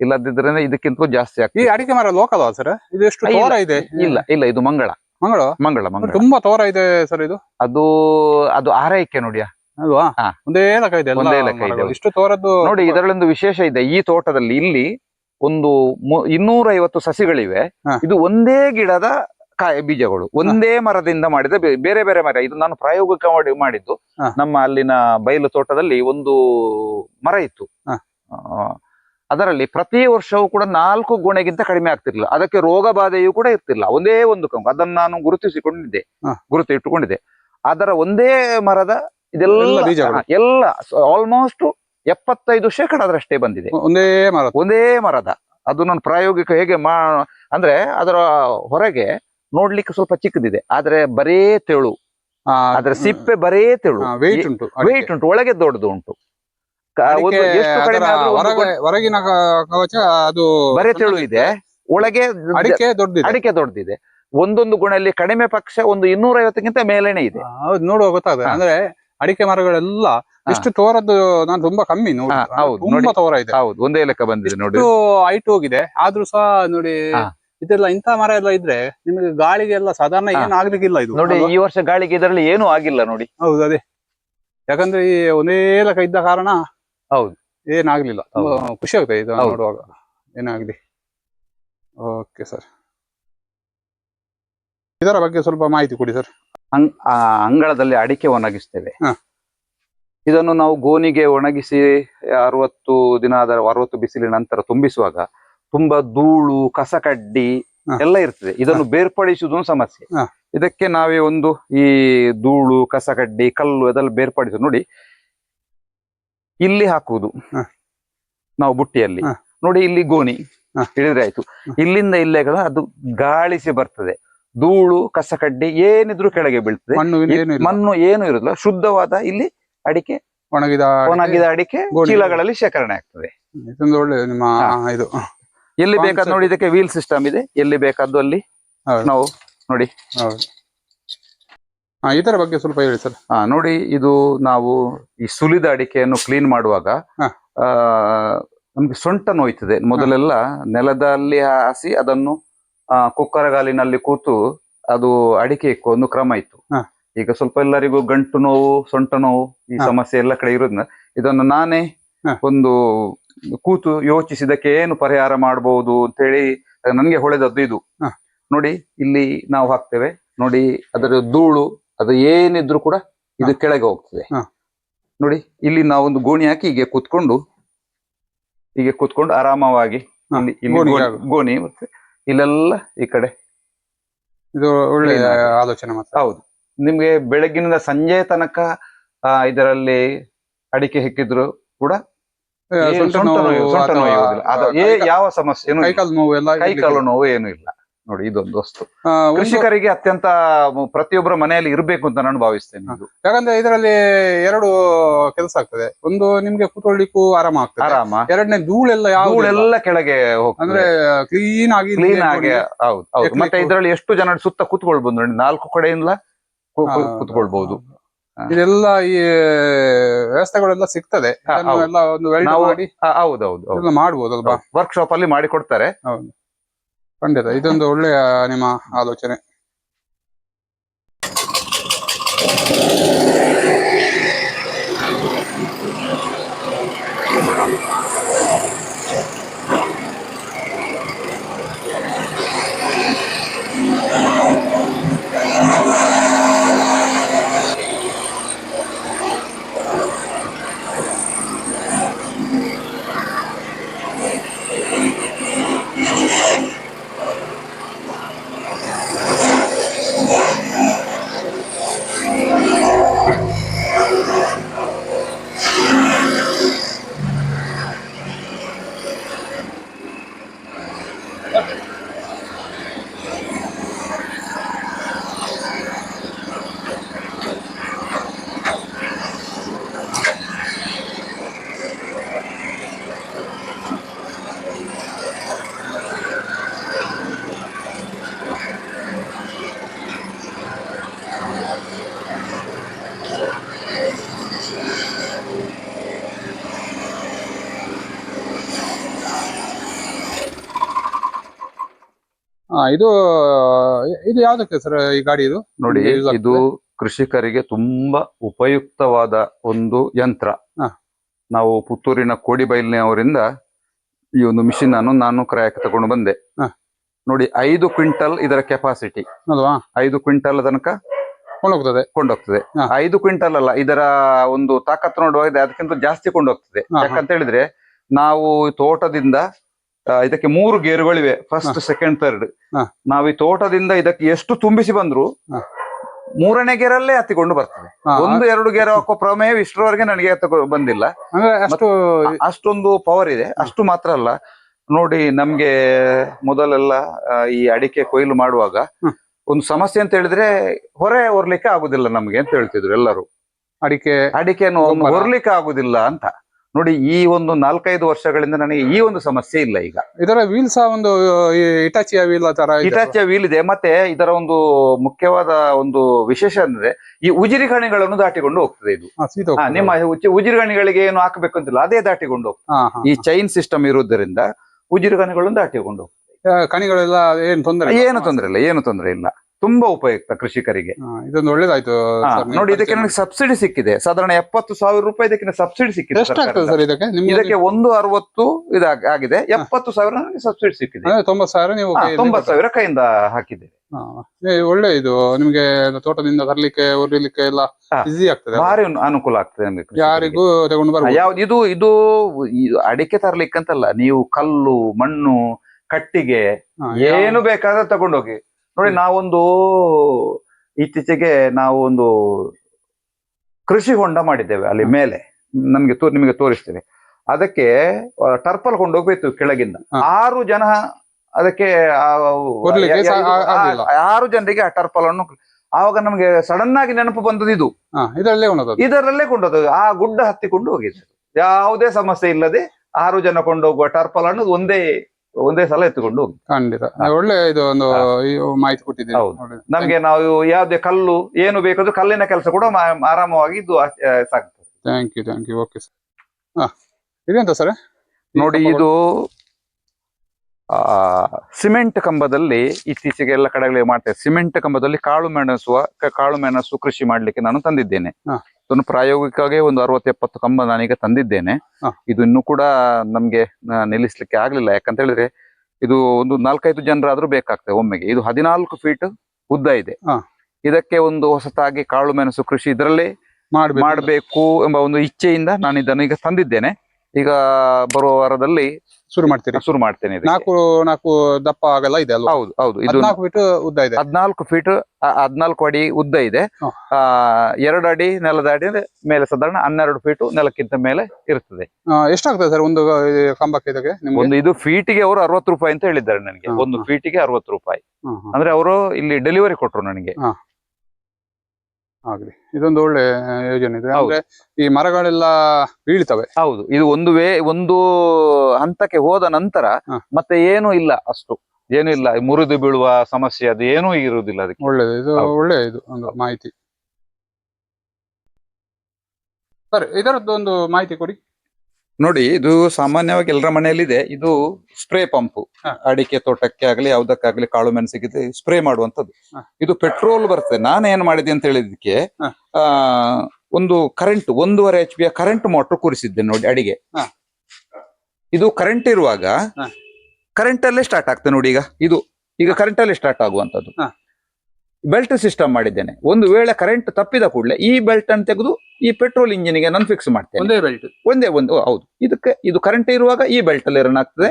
[SPEAKER 1] ಇಲ್ಲದಿದ್ರೆ ಇದಕ್ಕಿಂತ ಜಾಸ್ತಿ ಆಗ್ತದೆ.
[SPEAKER 2] ಈ ಅಡಿಕೆ ಮರ ಲೋಕಲ್ ಸರ್ ಇದು ಎಷ್ಟು ಇದೆ?
[SPEAKER 1] ಇಲ್ಲ ಇಲ್ಲ ಇದು ಮಂಗಳ.
[SPEAKER 2] ಮಂಗಳ?
[SPEAKER 1] ಮಂಗಳ ಮಂಗಳ.
[SPEAKER 2] ತುಂಬಾ ತೋರ ಇದೆ ಸರ್ ಇದು?
[SPEAKER 1] ಅದು ಅದು ಆರೈಕೆ ನೋಡಿ
[SPEAKER 2] ಅಲ್ವಾ. ಒಂದೇ ಲೆಕ್ಕ ಇದೆ
[SPEAKER 1] ಒಂದೇ ಲೆಕ್ಕ ಇದೆ.
[SPEAKER 2] ಇಷ್ಟು ತೋರದ್ದು
[SPEAKER 1] ನೋಡಿ ಇದರಲ್ಲೊಂದು ವಿಶೇಷ ಇದೆ. ಈ ತೋಟದಲ್ಲಿ ಇಲ್ಲಿ ಒಂದು ಇನ್ನೂರೈವತ್ತು ಸಸಿಗಳಿವೆ. ಇದು ಒಂದೇ ಗಿಡದ ಕಾಯಿ ಬೀಜಗಳು. ಒಂದೇ ಮರದಿಂದ ಮಾಡಿದ ಬೇರೆ ಬೇರೆ ಮರ. ಇದು ನಾನು ಪ್ರಾಯೋಗಿಕ ಮಾಡಿ ಮಾಡಿದ್ದು. ನಮ್ಮ ಅಲ್ಲಿನ ಬಯಲು ತೋಟದಲ್ಲಿ ಒಂದು ಮರ ಇತ್ತು. ಅದರಲ್ಲಿ ಪ್ರತಿ ವರ್ಷವೂ ಕೂಡ ನಾಲ್ಕು ಗುಣೆಗಿಂತ ಕಡಿಮೆ ಆಗ್ತಿರ್ಲಿಲ್ಲ. ಅದಕ್ಕೆ ರೋಗ ಬಾಧೆಯೂ ಕೂಡ ಇರ್ತಿಲ್ಲ ಒಂದೇ ಒಂದು ಕಂಕು. ಅದನ್ನು ನಾನು ಗುರುತಿಸಿಕೊಂಡಿದ್ದೆ. ಗುರುತು ಇಟ್ಟುಕೊಂಡಿದ್ದೆ ಅದರ ಒಂದೇ ಮರದ ಇದೆಲ್ಲ
[SPEAKER 2] ಎಲ್ಲ
[SPEAKER 1] ಎಲ್ಲ ಆಲ್ಮೋಸ್ಟ್ ಎಪ್ಪತ್ತೈದು ಶೇಕಡ ಅದರಷ್ಟೇ ಬಂದಿದೆ.
[SPEAKER 2] ಒಂದೇ ಮರ
[SPEAKER 1] ಒಂದೇ ಮರದ. ಅದು ನಾನು ಪ್ರಾಯೋಗಿಕ ಹೇಗೆ ಮಾ ಅಂದ್ರೆ ಅದರ ಹೊರಗೆ ನೋಡ್ಲಿಕ್ಕೆ ಸ್ವಲ್ಪ ಚಿಕ್ಕದಿದೆ. ಆದ್ರೆ ಬರೇ ತೆಳು. ಅದರ ಸಿಪ್ಪೆ ಬರೇ ತೆಳು.
[SPEAKER 2] ವೆಯ್ಟ್ ಉಂಟು.
[SPEAKER 1] ವೆಯ್ಟ್ ಉಂಟು. ಒಳಗೆ ದೊಡ್ಡದು ಉಂಟು
[SPEAKER 2] ಹೊರಗಿನ ಕವಚ ಅದು
[SPEAKER 1] ಬರೆ ತೆಳು ಇದೆ ಒಳಗೆ
[SPEAKER 2] ಅಡಿಕೆ ದೊಡ್ಡದಿದೆ
[SPEAKER 1] ಅಡಿಕೆ ದೊಡ್ಡದಿದೆ ಒಂದೊಂದು ಗುಣಲ್ಲಿ ಕಡಿಮೆ ಪಕ್ಷ ಒಂದು ಇನ್ನೂರ ಐವತ್ತಕ್ಕಿಂತ ಮೇಲೇನೆ ಇದೆ.
[SPEAKER 2] ಹೌದು ನೋಡುವ ಗೊತ್ತಾಗ್ತದೆ ಅಂದ್ರೆ ಅಡಿಕೆ ಮರಗಳೆಲ್ಲ ಇಷ್ಟು ತೋರದ್ದು ನಾನು ತುಂಬಾ ಕಮ್ಮಿ ನೋಡಿ
[SPEAKER 1] ಹೌದು,
[SPEAKER 2] ತುಂಬಾ ತೋರ ಇದೆ.
[SPEAKER 1] ಹೌದು ಒಂದೇ ಲೆಕ್ಕ ಬಂದಿದೆ ನೋಡಿ.
[SPEAKER 2] ಹೈಟ್ ಹೋಗಿದೆ. ಆದ್ರೂ ಸಹ ನೋಡಿ. ಇದೆಲ್ಲ ಇಂತ ಮರ ಎಲ್ಲ ಇದ್ರೆ ನಿಮಗೆ ಗಾಳಿಗೆ ಎಲ್ಲ ಸಾಧಾರಣ. ಏನು ಆಗ್ಲಿಕ್ಕಿಲ್ಲ ಇದು.
[SPEAKER 1] ನೋಡಿ ಈ ವರ್ಷ ಗಾಳಿಗೆ ಇದರಲ್ಲಿ ಏನೂ ಆಗಿಲ್ಲ ನೋಡಿ.
[SPEAKER 2] ಹೌದು ಅದೇ. ಯಾಕಂದ್ರೆ ಈ ಒಂದೇ ಲೆಕ್ಕ ಇದ್ದ ಕಾರಣ
[SPEAKER 1] ಹೌದು.
[SPEAKER 2] ಏನಾಗ್ಲಿಲ್ಲ. ಖುಷಿ ಆಗ್ತದೆ ಇದು ನೋಡುವಾಗ. ಏನಾಗ್ಲಿ. Okay sir. ಇದರ ಬಗ್ಗೆ ಸ್ವಲ್ಪ ಮಾಹಿತಿ ಕೊಡಿ ಸರ್.
[SPEAKER 1] ಅಂಗಳದಲ್ಲಿ ಅಡಿಕೆ ಒಣಗಿಸ್ತೇವೆ. ಇದನ್ನು ನಾವು ಗೋನಿಗೆ ಒಣಗಿಸಿ ಅರವತ್ತು ದಿನ ಅರವತ್ತು ಬಿಸಿಲಿನ ನಂತರ ತುಂಬಿಸುವಾಗ ತುಂಬಾ ಧೂಳು ಕಸಕಡ್ಡಿ. ಎಲ್ಲ ಇರ್ತದೆ. ಇದನ್ನು ಬೇರ್ಪಡಿಸುವುದು ಸಮಸ್ಯೆ. ಇದಕ್ಕೆ ನಾವೇ ಒಂದು ಈ ಧೂಳು ಕಸಕಡ್ಡಿ ಕಲ್ಲು ಅದೆಲ್ಲ ಬೇರ್ಪಡಿಸು ನೋಡಿ ಇಲ್ಲಿ ಹಾಕುವುದು. ನಾವು ಬುಟ್ಟಿಯಲ್ಲಿ. ನೋಡಿ ಇಲ್ಲಿ ಗೋಣಿ. ಹಿಡಿದ್ರೆ ಆಯ್ತು. ಇಲ್ಲಿಂದ ಇಲ್ಲೇ ಅದು ಗಾಳಿಸಿ ಬರ್ತದೆ. ಧೂಳು ಕಸಕಡ್ಡಿ ಏನಿದ್ರು ಕೆಳಗೆ ಬೀಳ್ತದೆ.
[SPEAKER 2] ಮಣ್ಣು ಏನು
[SPEAKER 1] ಇರುದಿಲ್ಲ. ಶುದ್ಧವಾದ ಇಲ್ಲಿ ಅಡಿಕೆ
[SPEAKER 2] ಒಣಗಿದ
[SPEAKER 1] ಒಣಗಿದ ಅಡಿಕೆ. ಚೀಲಗಳಲ್ಲಿ ಶೇಖರಣೆ ಆಗ್ತದೆ.
[SPEAKER 2] ಒಳ್ಳೆ ನಿಮ್ಮ ಇದು.
[SPEAKER 1] ಎಲ್ಲಿ. ಬೇಕಾದ್ ನೋಡಿ ಇದಕ್ಕೆ ವೀಲ್ ಸಿಸ್ಟಮ್ ಇದೆ. ಎಲ್ಲಿ ಬೇಕಾದ್ದು ಅಲ್ಲಿ ನಾವು ನೋಡಿ.
[SPEAKER 2] ಇದರ ಬಗ್ಗೆ ಸ್ವಲ್ಪ ಹೇಳಿ ಸರ್.
[SPEAKER 1] ನೋಡಿ ಇದು ನಾವು ಈ ಸುಲಿದ ಅಡಿಕೆಯನ್ನು ಕ್ಲೀನ್ ಮಾಡುವಾಗ ನಮ್ಗೆ ಸೊಂಟ ನೋಯ್ತದೆ. ಮೊದಲೆಲ್ಲ ನೆಲದಲ್ಲಿ ಹಾಸಿ ಅದನ್ನು ಆ ಕುಕ್ಕರಗಾಲಿನಲ್ಲಿ ಕೂತು ಅದು ಅಡಿಕೆ ಇಕ್ಕೋ ಒಂದು ಕ್ರಮ ಇತ್ತು. ಈಗ ಸ್ವಲ್ಪ ಎಲ್ಲರಿಗೂ ಗಂಟು ನೋವು ಸೊಂಟ ನೋವು ಈ ಸಮಸ್ಯೆ ಎಲ್ಲ ಕಡೆ ಇರೋದ್ರಿಂದ ಇದನ್ನು ನಾನೇ ಒಂದು ಕೂತು ಯೋಚಿಸಿದಕ್ಕೆ ಏನು ಪರಿಹಾರ ಮಾಡಬಹುದು ಅಂತ ಹೇಳಿ ನನಗೆ ಹೊಳೆದದ್ದು ಇದು. ನೋಡಿ ಇಲ್ಲಿ ನಾವು ಹಾಕ್ತೇವೆ. ನೋಡಿ ಅದರ ಧೂಳು ಅದು ಏನಿದ್ರು ಕೂಡ ಇದು ಕೆಳಗೆ ಹೋಗ್ತದೆ. ನೋಡಿ ಇಲ್ಲಿ ನಾವೊಂದು ಗೋಣಿ ಹಾಕಿ ಹೀಗೆ ಕೂತ್ಕೊಂಡು ಹೀಗೆ ಕೂತ್ಕೊಂಡು ಆರಾಮವಾಗಿ ಗೋಣಿ- ಮತ್ತೆ ಇಲ್ಲೆಲ್ಲ ಈ ಕಡೆ
[SPEAKER 2] ಇದು ಒಳ್ಳೆ ಆಲೋಚನೆ ಮಾತ್ರ.
[SPEAKER 1] ಹೌದು. ನಿಮ್ಗೆ ಬೆಳಗ್ಗಿನಿಂದ ಸಂಜೆ ತನಕ ಇದರಲ್ಲಿ ಅಡಿಕೆ ಹೆಕ್ಕಿದ್ರು ಕೂಡ ಯಾವ ಸಮಸ್ಯೆ.
[SPEAKER 2] ಕೈಕಾಲು ನೋವು ಎಲ್ಲ
[SPEAKER 1] ಕೈ ನೋವು ಏನು ಇಲ್ಲ. ನೋಡಿ ಇದೊಂದು ವಸ್ತು. ಕೃಷಿಕರಿಗೆ ಅತ್ಯಂತ ಪ್ರತಿಯೊಬ್ಬರ ಮನೆಯಲ್ಲಿ ಇರಬೇಕು ಅಂತ ನಾನು ಭಾವಿಸ್ತೇನೆ ಇದು.
[SPEAKER 2] ಯಾಕಂದ್ರೆ ಇದರಲ್ಲಿ ಎರಡು ಕೆಲಸ ಆಗ್ತದೆ. ಒಂದು ನಿಮ್ಗೆ ಕುತ್ಕೊಳ್ಳಿಕ್ಕೂ ಆರಾಮ ಆಗ್ತದೆ.
[SPEAKER 1] ಆರಾಮ.
[SPEAKER 2] ಎರಡನೇ ಧೂಳೆಲ್ಲ
[SPEAKER 1] ಧೂಳೆಲ್ಲ ಕೆಳಗೆ ಹೋಗ್ತದೆ.
[SPEAKER 2] ಅಂದ್ರೆ ಕ್ಲೀನ್ ಆಗಿ
[SPEAKER 1] ಕ್ಲೀನ್ ಆಗಿ ಹೌದು ಹೌದು. ಮತ್ತೆ ಇದರಲ್ಲಿ ಎಷ್ಟು ಜನ ಸುತ್ತ ಕೂತ್ಕೊಳ್ಬಹುದು ನೋಡಿ ನಾಲ್ಕು ಕಡೆಯಿಂದ ಕುತ್ಕೊಳ್ಬಹುದು
[SPEAKER 2] ಇದೆಲ್ಲ ಈ ವ್ಯವಸ್ಥೆಗಳೆಲ್ಲ ಸಿಗ್ತದೆ. ಎಲ್ಲ ಒಂದು ವೆಲ್ಡ್
[SPEAKER 1] ನಾವು
[SPEAKER 2] ಮಾಡಿ
[SPEAKER 1] ಹೌದೌದು
[SPEAKER 2] ಮಾಡ್ಬೋದಲ್ವಾ
[SPEAKER 1] ವರ್ಕ್ಶಾಪ್ ಅಲ್ಲಿ ಮಾಡಿ ಕೊಡ್ತಾರೆ
[SPEAKER 2] ಹೌದು. ಖಂಡಿತ ಇದೊಂದು ಒಳ್ಳೆಯ ನಿಮ್ಮ ಆಲೋಚನೆ. ಇದು ಇದು ಯಾವ್ದಕ್ಕೆ ಸರ್ ಈ ಗಾಡಿ ಇದು
[SPEAKER 1] ನೋಡಿ
[SPEAKER 2] use ಆಗ್ತದೆ?
[SPEAKER 1] ಇದು ಕೃಷಿಕರಿಗೆ ತುಂಬಾ ಉಪಯುಕ್ತವಾದ ಒಂದು ಯಂತ್ರ
[SPEAKER 2] ಹಾ.
[SPEAKER 1] ನಾವು ಪುತ್ತೂರಿನ ಕೋಡಿಬೈಲಿನವರಿಂದ ಈ ಒಂದು ಮಿಷಿನ್ ಅನ್ನು ನಾನು ಕ್ರಯಕ್ಕೆ ತಗೊಂಡು ಬಂದೆ
[SPEAKER 2] ಹಾ.
[SPEAKER 1] ನೋಡಿ ಐದು ಕ್ವಿಂಟಲ್ ಇದರ ಕೆಪಾಸಿಟಿ
[SPEAKER 2] ಅಲ್ವಾ
[SPEAKER 1] ಐದು ಕ್ವಿಂಟಲ್ ತನಕ
[SPEAKER 2] ಕೊಂಡೋಗ್ತದೆ
[SPEAKER 1] ಕೊಂಡೋಗ್ತದೆ
[SPEAKER 2] ಹಾ.
[SPEAKER 1] ಐದು ಕ್ವಿಂಟಲ್ ಅಲ್ಲ ಇದರ ಒಂದು ತಾಕತ್ತು ನೋಡುವಾಗ ಅದಕ್ಕಿಂತ ಜಾಸ್ತಿ ಕೊಂಡೋಗ್ತದೆ
[SPEAKER 2] ಹಾ, ಹಾ.
[SPEAKER 1] ಯಾಕಂತ ಹೇಳಿದ್ರೆ ನಾವು ತೋಟದಿಂದ ಇದಕ್ಕೆ ಮೂರು ಗೇರುಗಳಿವೆ. First second third. ನಾವು ಈ ತೋಟದಿಂದ ಇದಕ್ಕೆ ಎಷ್ಟು ತುಂಬಿಸಿ ಬಂದ್ರು ಮೂರನೇ ಗೇರಲ್ಲೇ ಹತ್ತಿಕೊಂಡು ಬರ್ತದೆ. ಒಂದು ಎರಡು ಗೇರ್ ಹಾಕೋ ಪ್ರಮೇಯ ಇಷ್ಟರವರೆಗೆ ನನಗೆ ಬಂದಿಲ್ಲ.
[SPEAKER 2] ಅಷ್ಟು
[SPEAKER 1] ಅಷ್ಟೊಂದು ಪವರ್ ಇದೆ. ಅಷ್ಟು ಮಾತ್ರ ಅಲ್ಲ. ನೋಡಿ ನಮ್ಗೆ ಮೊದಲೆಲ್ಲ ಈ ಅಡಿಕೆ ಕೊಯ್ಲು ಮಾಡುವಾಗ ಒಂದು ಸಮಸ್ಯೆ ಅಂತ ಹೇಳಿದ್ರೆ ಹೊರೆ ಹೊರ್ಲಿಕ್ಕೆ ಆಗುದಿಲ್ಲ ನಮ್ಗೆ ಅಂತ ಹೇಳ್ತಿದ್ರು ಎಲ್ಲರೂ.
[SPEAKER 2] ಅಡಿಕೆ
[SPEAKER 1] ಅಡಿಕೆಯನ್ನು. ಹೊರ್ಲಿಕ್ಕೆ ಆಗುದಿಲ್ಲ ಅಂತ. ನೋಡಿ ಈ ಒಂದು ನಾಲ್ಕೈದು ವರ್ಷಗಳಿಂದ ನನಗೆ ಈ ಒಂದು ಸಮಸ್ಯೆ ಇಲ್ಲ ಈಗ.
[SPEAKER 2] ಇದರ ವೀಲ್ ಸಹ ಒಂದು ಇಟಾಚಿಯ ವೀಲ್ ತರ
[SPEAKER 1] ಇಟಾಚಿಯ ವೀಲ್ ಇದೆ. ಮತ್ತೆ ಇದರ ಒಂದು ಮುಖ್ಯವಾದ ಒಂದು ವಿಶೇಷ ಅಂದ್ರೆ ಈ ಉಜಿರಿಗಣಿಗಳನ್ನು ದಾಟಿಕೊಂಡು ಹೋಗ್ತದೆ ಇದು. ನಿಮ್ಮ ಉಜಿರಿಗಣಿಗಳಿಗೆ ಉಜಿರಿ ಏನು ಹಾಕಬೇಕು ಅಂತಿಲ್ಲ ಅದೇ ದಾಟಿಕೊಂಡು ಹೋಗ್ತದೆ. ಈ ಚೈನ್ ಸಿಸ್ಟಮ್ ಇರುವುದರಿಂದ ಉಜಿರಿಗಣಿಗಳನ್ನು ದಾಟಿಕೊಂಡು ಹೋಗ್ತದೆ.
[SPEAKER 2] ಕಣಿಗಳೆಲ್ಲ ಏನು ತೊಂದರೆ
[SPEAKER 1] ಏನು ತೊಂದರೆ ಇಲ್ಲ ಏನು ತೊಂದರೆ ಇಲ್ಲ. ತುಂಬಾ ಉಪಯುಕ್ತ ಕೃಷಿಕರಿಗೆ.
[SPEAKER 2] ಇದೊಂದು ಒಳ್ಳೇದಾಯ್ತು
[SPEAKER 1] ಹಾ,
[SPEAKER 2] ಸರ್, ನೀವು
[SPEAKER 1] ನೋಡಿ ಇದಕ್ಕೆ
[SPEAKER 2] ಪರಿಚಯ
[SPEAKER 1] ನನಗೆ ಸಬ್ಸಿಡಿ ಸಿಕ್ಕಿದೆ. ಸಾಧಾರಣ ಎಪ್ಪತ್ತು ಸಾವಿರ ರೂಪಾಯಿ ಇದಕ್ಕೆ ಸಬ್ಸಿಡಿ ಸಿಕ್ಕಿದೆ
[SPEAKER 2] ಎಷ್ಟಾಗ್ತದೆ
[SPEAKER 1] ಸರ್ಕಾರದಿಂದ.
[SPEAKER 2] ಸರ್ ಇದಕ್ಕೆ? ನಿಮ್ಗೆ
[SPEAKER 1] ಇದಕ್ಕೆ ಒಂದು ಅರವತ್ತು ಇದಾಗ ಆಗಿದೆ. ಎಪ್ಪತ್ತು ಸಾವಿರ ನನಗೆ ಸಬ್ಸಿಡಿ ಸಿಕ್ಕಿದೆ.
[SPEAKER 2] ಅಂದ್ರೆ ತೊಂಬತ್ತು ಸಾವಿರ ನೀವು
[SPEAKER 1] ಹಾ,
[SPEAKER 2] ಕೈಯಲ್ಲಿ
[SPEAKER 1] ತೊಂಬತ್ತು ಸಾವಿರ ಕೈಯಿಂದ ಹಾಕಿದೆ
[SPEAKER 2] ಹಾ. ಏ, ಒಳ್ಳೆ ಇದು. ನಿಮ್ಗೆ ತೋಟದಿಂದ ತರ್ಲಿಕ್ಕೆ ಉರ್ಲಿಕ್ಕೆ ಎಲ್ಲ
[SPEAKER 1] ಹಾ.
[SPEAKER 2] ಈಸಿ ಆಗ್ತದೆ
[SPEAKER 1] ಭಾರಿ ಅನು- ಅನುಕೂಲ ಆಗ್ತದೆ ನಮಗೆ ಕೃಷಿಕರಿಗೆ.
[SPEAKER 2] ಯಾರಿಗೂ ತಗೊಂಡು ಬರ್ಬೋದು.
[SPEAKER 1] ಯಾವ್ದು ಇದು ಇದು ಈ ಅಡಿಕೆ ತರ್ಲಿಕ್ಕಂತಲ್ಲ ನೀವು ಕಲ್ಲು ಮಣ್ಣು ಕಟ್ಟಿಗೆ
[SPEAKER 2] ಹಾ,
[SPEAKER 1] ಏನು ಬೇಕಾದ್ರೆ ತಗೊಂಡೋಗಿ. ನೋಡಿ. ನಾವೊಂದು ಇತ್ತೀಚೆಗೆ ನಾವು ಒಂದು ಕೃಷಿ ಹೊಂಡ ಮಾಡಿದ್ದೇವೆ ಅಲ್ಲಿ ಮೇಲೆ. ನಮ್ಗೆ ತೋ ನಿಮಗೆ ತೋರಿಸ್ತೇವೆ ಅದಕ್ಕೆ ಟರ್ಪಲ್ ಕೊಂಡೋಗ್ಬೇಕು ಕೆಳಗಿಂದ. ಆರು ಜನ ಅದಕ್ಕೆ. ಆರು ಜನರಿಗೆ ಆ ಟರ್ಪಲ್ ಅನ್ನು ಆವಾಗ ನಮ್ಗೆ ಸಡನ್ ಆಗಿ ನೆನಪು ಬಂದದ್ದು ಇದು.
[SPEAKER 2] ಇದರಲ್ಲೇ
[SPEAKER 1] ಇದರಲ್ಲೇ ಕೊಂಡೋದ ಆ ಗುಡ್ಡ ಹತ್ತಿಕೊಂಡು ಹೋಗಿದ್ದು ಯಾವುದೇ ಸಮಸ್ಯೆ ಇಲ್ಲದೆ ಆರು ಜನ ಕೊಂಡೋಗುವ ಟರ್ಪಲ್ ಅನ್ನು ಒಂದೇ ಒಂದೇ ಸಲ ಎತ್ತುಕೊಂಡು ಹೋಗಿ.
[SPEAKER 2] ಖಂಡಿತ. ಒಳ್ಳೆ ಇದು ಒಂದು ಮಾಹಿತಿ ಕೊಟ್ಟಿದ್ದೀರಿ.
[SPEAKER 1] ಹೌದು.
[SPEAKER 2] ಒಳ್ಳೆ.
[SPEAKER 1] ನಮ್ಗೆ ನಾವು ಯಾವ್ದೇ ಕಲ್ಲು ಏನು ಬೇಕಾದ್ರು ಕಲ್ಲಿನ ಕೆಲಸ ಕೂಡ ಆರಾಮವಾಗಿ ಇದು ಸಾಕು
[SPEAKER 2] thank you thank you okay sir ಹಾ ಇದೆಂತ ಸರ್?
[SPEAKER 1] ನೋಡಿ ಇದು ಆ ಸಿಮೆಂಟ್ ಕಂಬದಲ್ಲಿ ಇತ್ತೀಚೆಗೆ ಎಲ್ಲ ಕಡೆಗಳಲ್ಲಿ ಮಾಡ್ತೇವೆ ಸಿಮೆಂಟ್ ಕಂಬದಲ್ಲಿ ಕಾಳು ಮೆಣಸುವ ಕಾಳು ಮೆಣಸು ಕೃಷಿ ಮಾಡ್ಲಿಕ್ಕೆ ನಾನು ತಂದಿದ್ದೇನೆ. ಇದನ್ನು ಪ್ರಾಯೋಗಿಕವಾಗಿ ಒಂದು ಅರವತ್ತು ಎಪ್ಪತ್ತು ಕಂಬ ನಾನೀಗ ತಂದಿದ್ದೇನೆ. ಇದು ಇನ್ನೂ ಕೂಡ ನಮ್ಗೆ ನಿಲ್ಲಿಸ್ಲಿಕ್ಕೆ ಆಗ್ಲಿಲ್ಲ. ಯಾಕಂತ ಹೇಳಿದ್ರೆ ಇದು ಒಂದು ನಾಲ್ಕೈದು ಜನರಾದ್ರೂ ಬೇಕಾಗ್ತದೆ ಒಮ್ಮೆಗೆ. ಇದು ಹದಿನಾಲ್ಕು ಫೀಟ್ ಉದ್ದ ಇದೆ. ಇದಕ್ಕೆ ಒಂದು ಹೊಸತಾಗಿ ಕಾಳು ಮೆಣಸು ಕೃಷಿ ಇದರಲ್ಲಿ
[SPEAKER 2] ಮಾಡಬೇಕು.
[SPEAKER 1] ಎಂಬ ಒಂದು ಇಚ್ಛೆಯಿಂದ ನಾನು ಇದನ್ನು ಈಗ ತಂದಿದ್ದೇನೆ. ಈಗ ಬರುವ ವಾರದಲ್ಲಿ
[SPEAKER 2] ಶುರು ಮಾಡ್ತೀರಿ?
[SPEAKER 1] ಶುರು ಮಾಡ್ತೇನೆ ಇದಕ್ಕೆ.
[SPEAKER 2] ನಾಲ್ಕು ನಾಲ್ಕು ದಪ್ಪ ಆಗಲ್ಲ ಇದೆ ಅಲ್ವಾ?
[SPEAKER 1] ಹೌದು ಹೌದು. ಇದು
[SPEAKER 2] ಹದಿನಾಲ್ಕು ಫೀಟ್ ಉದ್ದ ಇದೆ.
[SPEAKER 1] ಹದ್ನಾಲ್ಕು ಫೀಟ್ ಹದ್ನಾಲ್ಕು ಅಡಿ ಉದ್ದ ಇದೆ.
[SPEAKER 2] ಹ.
[SPEAKER 1] ಆ ಎರಡು ಅಡಿ ನೆಲದ ಅಡಿ ಅಂದ್ರೆ ಮೇಲೆ ಸಾಧಾರಣ ಹನ್ನೆರಡು ಫೀಟ್ ನೆಲಕ್ಕಿಂತ ಮೇಲೆ ಇರ್ತದೆ.
[SPEAKER 2] ಆ, ಎಷ್ಟಾಗ್ತದೆ ಸರ್ ಒಂದು ಈ ಕಂಬಕ್ಕೆ ಇದಕ್ಕೆ ನಿಮ್ಗೆ?
[SPEAKER 1] ಒಂದು ಇದು ಫೀಟಿಗೆ ಅವರು ಅರವತ್ತು ರೂಪಾಯಿ ಅಂತ ಹೇಳಿದ್ದಾರೆ ನನಗೆ.
[SPEAKER 2] ಹ,
[SPEAKER 1] ಒಂದು
[SPEAKER 2] ಹ.
[SPEAKER 1] ಫೀಟಿಗೆ ಅರವತ್ತು ರೂಪಾಯಿ.
[SPEAKER 2] ಹ್ಮ್, ಹ್ಮ್.
[SPEAKER 1] ಅಂದ್ರೆ ಅವರು ಇಲ್ಲಿ ಡೆಲಿವರಿ ಕೊಟ್ರು ನನಗೆ.
[SPEAKER 2] ಆಗಲಿ ಇದೊಂದು ಒಳ್ಳೆ ಯೋಜನೆ ಇದೆ. ಅಂದ್ರೆ ಈ ಮರಗಳೆಲ್ಲ ಬೀಳ್ತವೆ.
[SPEAKER 1] ಹೌದು. ಇದು ಒಂದು ವೇ ಒಂದು ಹಂತಕ್ಕೆ ಹೋದ ನಂತರ ಮತ್ತೆ ಏನು ಇಲ್ಲ ಅಷ್ಟು. ಏನು ಇಲ್ಲ. ಮುರಿದು ಬೀಳುವ ಸಮಸ್ಯೆ ಅದು ಏನೂ ಇರುವುದಿಲ್ಲ ಅದಕ್ಕೆ.
[SPEAKER 2] ಒಳ್ಳೇದು ಇದು ಒಳ್ಳೆ ಇದು ಒಂದು ಮಾಹಿತಿ. ಸರಿ ಇದರದ್ದು ಒಂದು ಮಾಹಿತಿ ಕೊಡಿ.
[SPEAKER 1] ನೋಡಿ ಇದು ಸಾಮಾನ್ಯವಾಗಿ ಎಲ್ಲರ ಮನೆಯಲ್ಲಿದೆ. ಇದು ಸ್ಪ್ರೇ ಪಂಪ್. ಅಡಿಕೆ ತೋಟಕ್ಕೆ ಆಗಲಿ ಯಾವ್ದಕ್ಕಾಗ್ಲಿ ಕಾಳು ಮೆಣಸಿಗೆ ಸ್ಪ್ರೇ ಮಾಡುವಂತದ್ದು ಇದು ಪೆಟ್ರೋಲ್ ಬರ್ತದೆ. ನಾನು ಏನ್ ಮಾಡಿದೆ ಅಂತ ಹೇಳಿದಕ್ಕೆ ಆ ಒಂದು ಕರೆಂಟ್ ಒಂದೂವರೆ ಎಚ್ ಪಿ ಕರೆಂಟ್ ಮೋಟರ್ ಕೂರಿಸಿದ್ದೆ ನೋಡಿ ಅಡಿಗೆ. ಇದು ಕರೆಂಟ್ ಇರುವಾಗ ಕರೆಂಟ್ ಅಲ್ಲೇ ಸ್ಟಾರ್ಟ್ ಆಗ್ತದೆ ನೋಡಿ ಈಗ. ಇದು ಈಗ ಕರೆಂಟ್ ಅಲ್ಲೇ ಸ್ಟಾರ್ಟ್ ಆಗುವಂತದ್ದು. ಬೆಲ್ಟ್ ಸಿಸ್ಟಮ್ ಮಾಡಿದ್ದೇನೆ. ಒಂದು ವೇಳೆ ಕರೆಂಟ್ ತಪ್ಪಿದ ಕೂಡಲೇ ಈ ಬೆಲ್ಟ್ ಅನ್ನು ತೆಗೆದು ಈ ಪೆಟ್ರೋಲ್ ಇಂಜಿನ್ಗೆ ನಾನು ಫಿಕ್ಸ್ ಮಾಡ್ತೇನೆ.
[SPEAKER 2] ಒಂದೇ ಬೆಲ್ಟ್.
[SPEAKER 1] ಒಂದೇ ಒಂದು ಹೌದು. ಇದಕ್ಕೆ ಇದು ಕರೆಂಟ್ ಇರುವಾಗ ಈ ಬೆಲ್ಟ್ ಅಲ್ಲಿ ರನ್ ಆಗ್ತದೆ.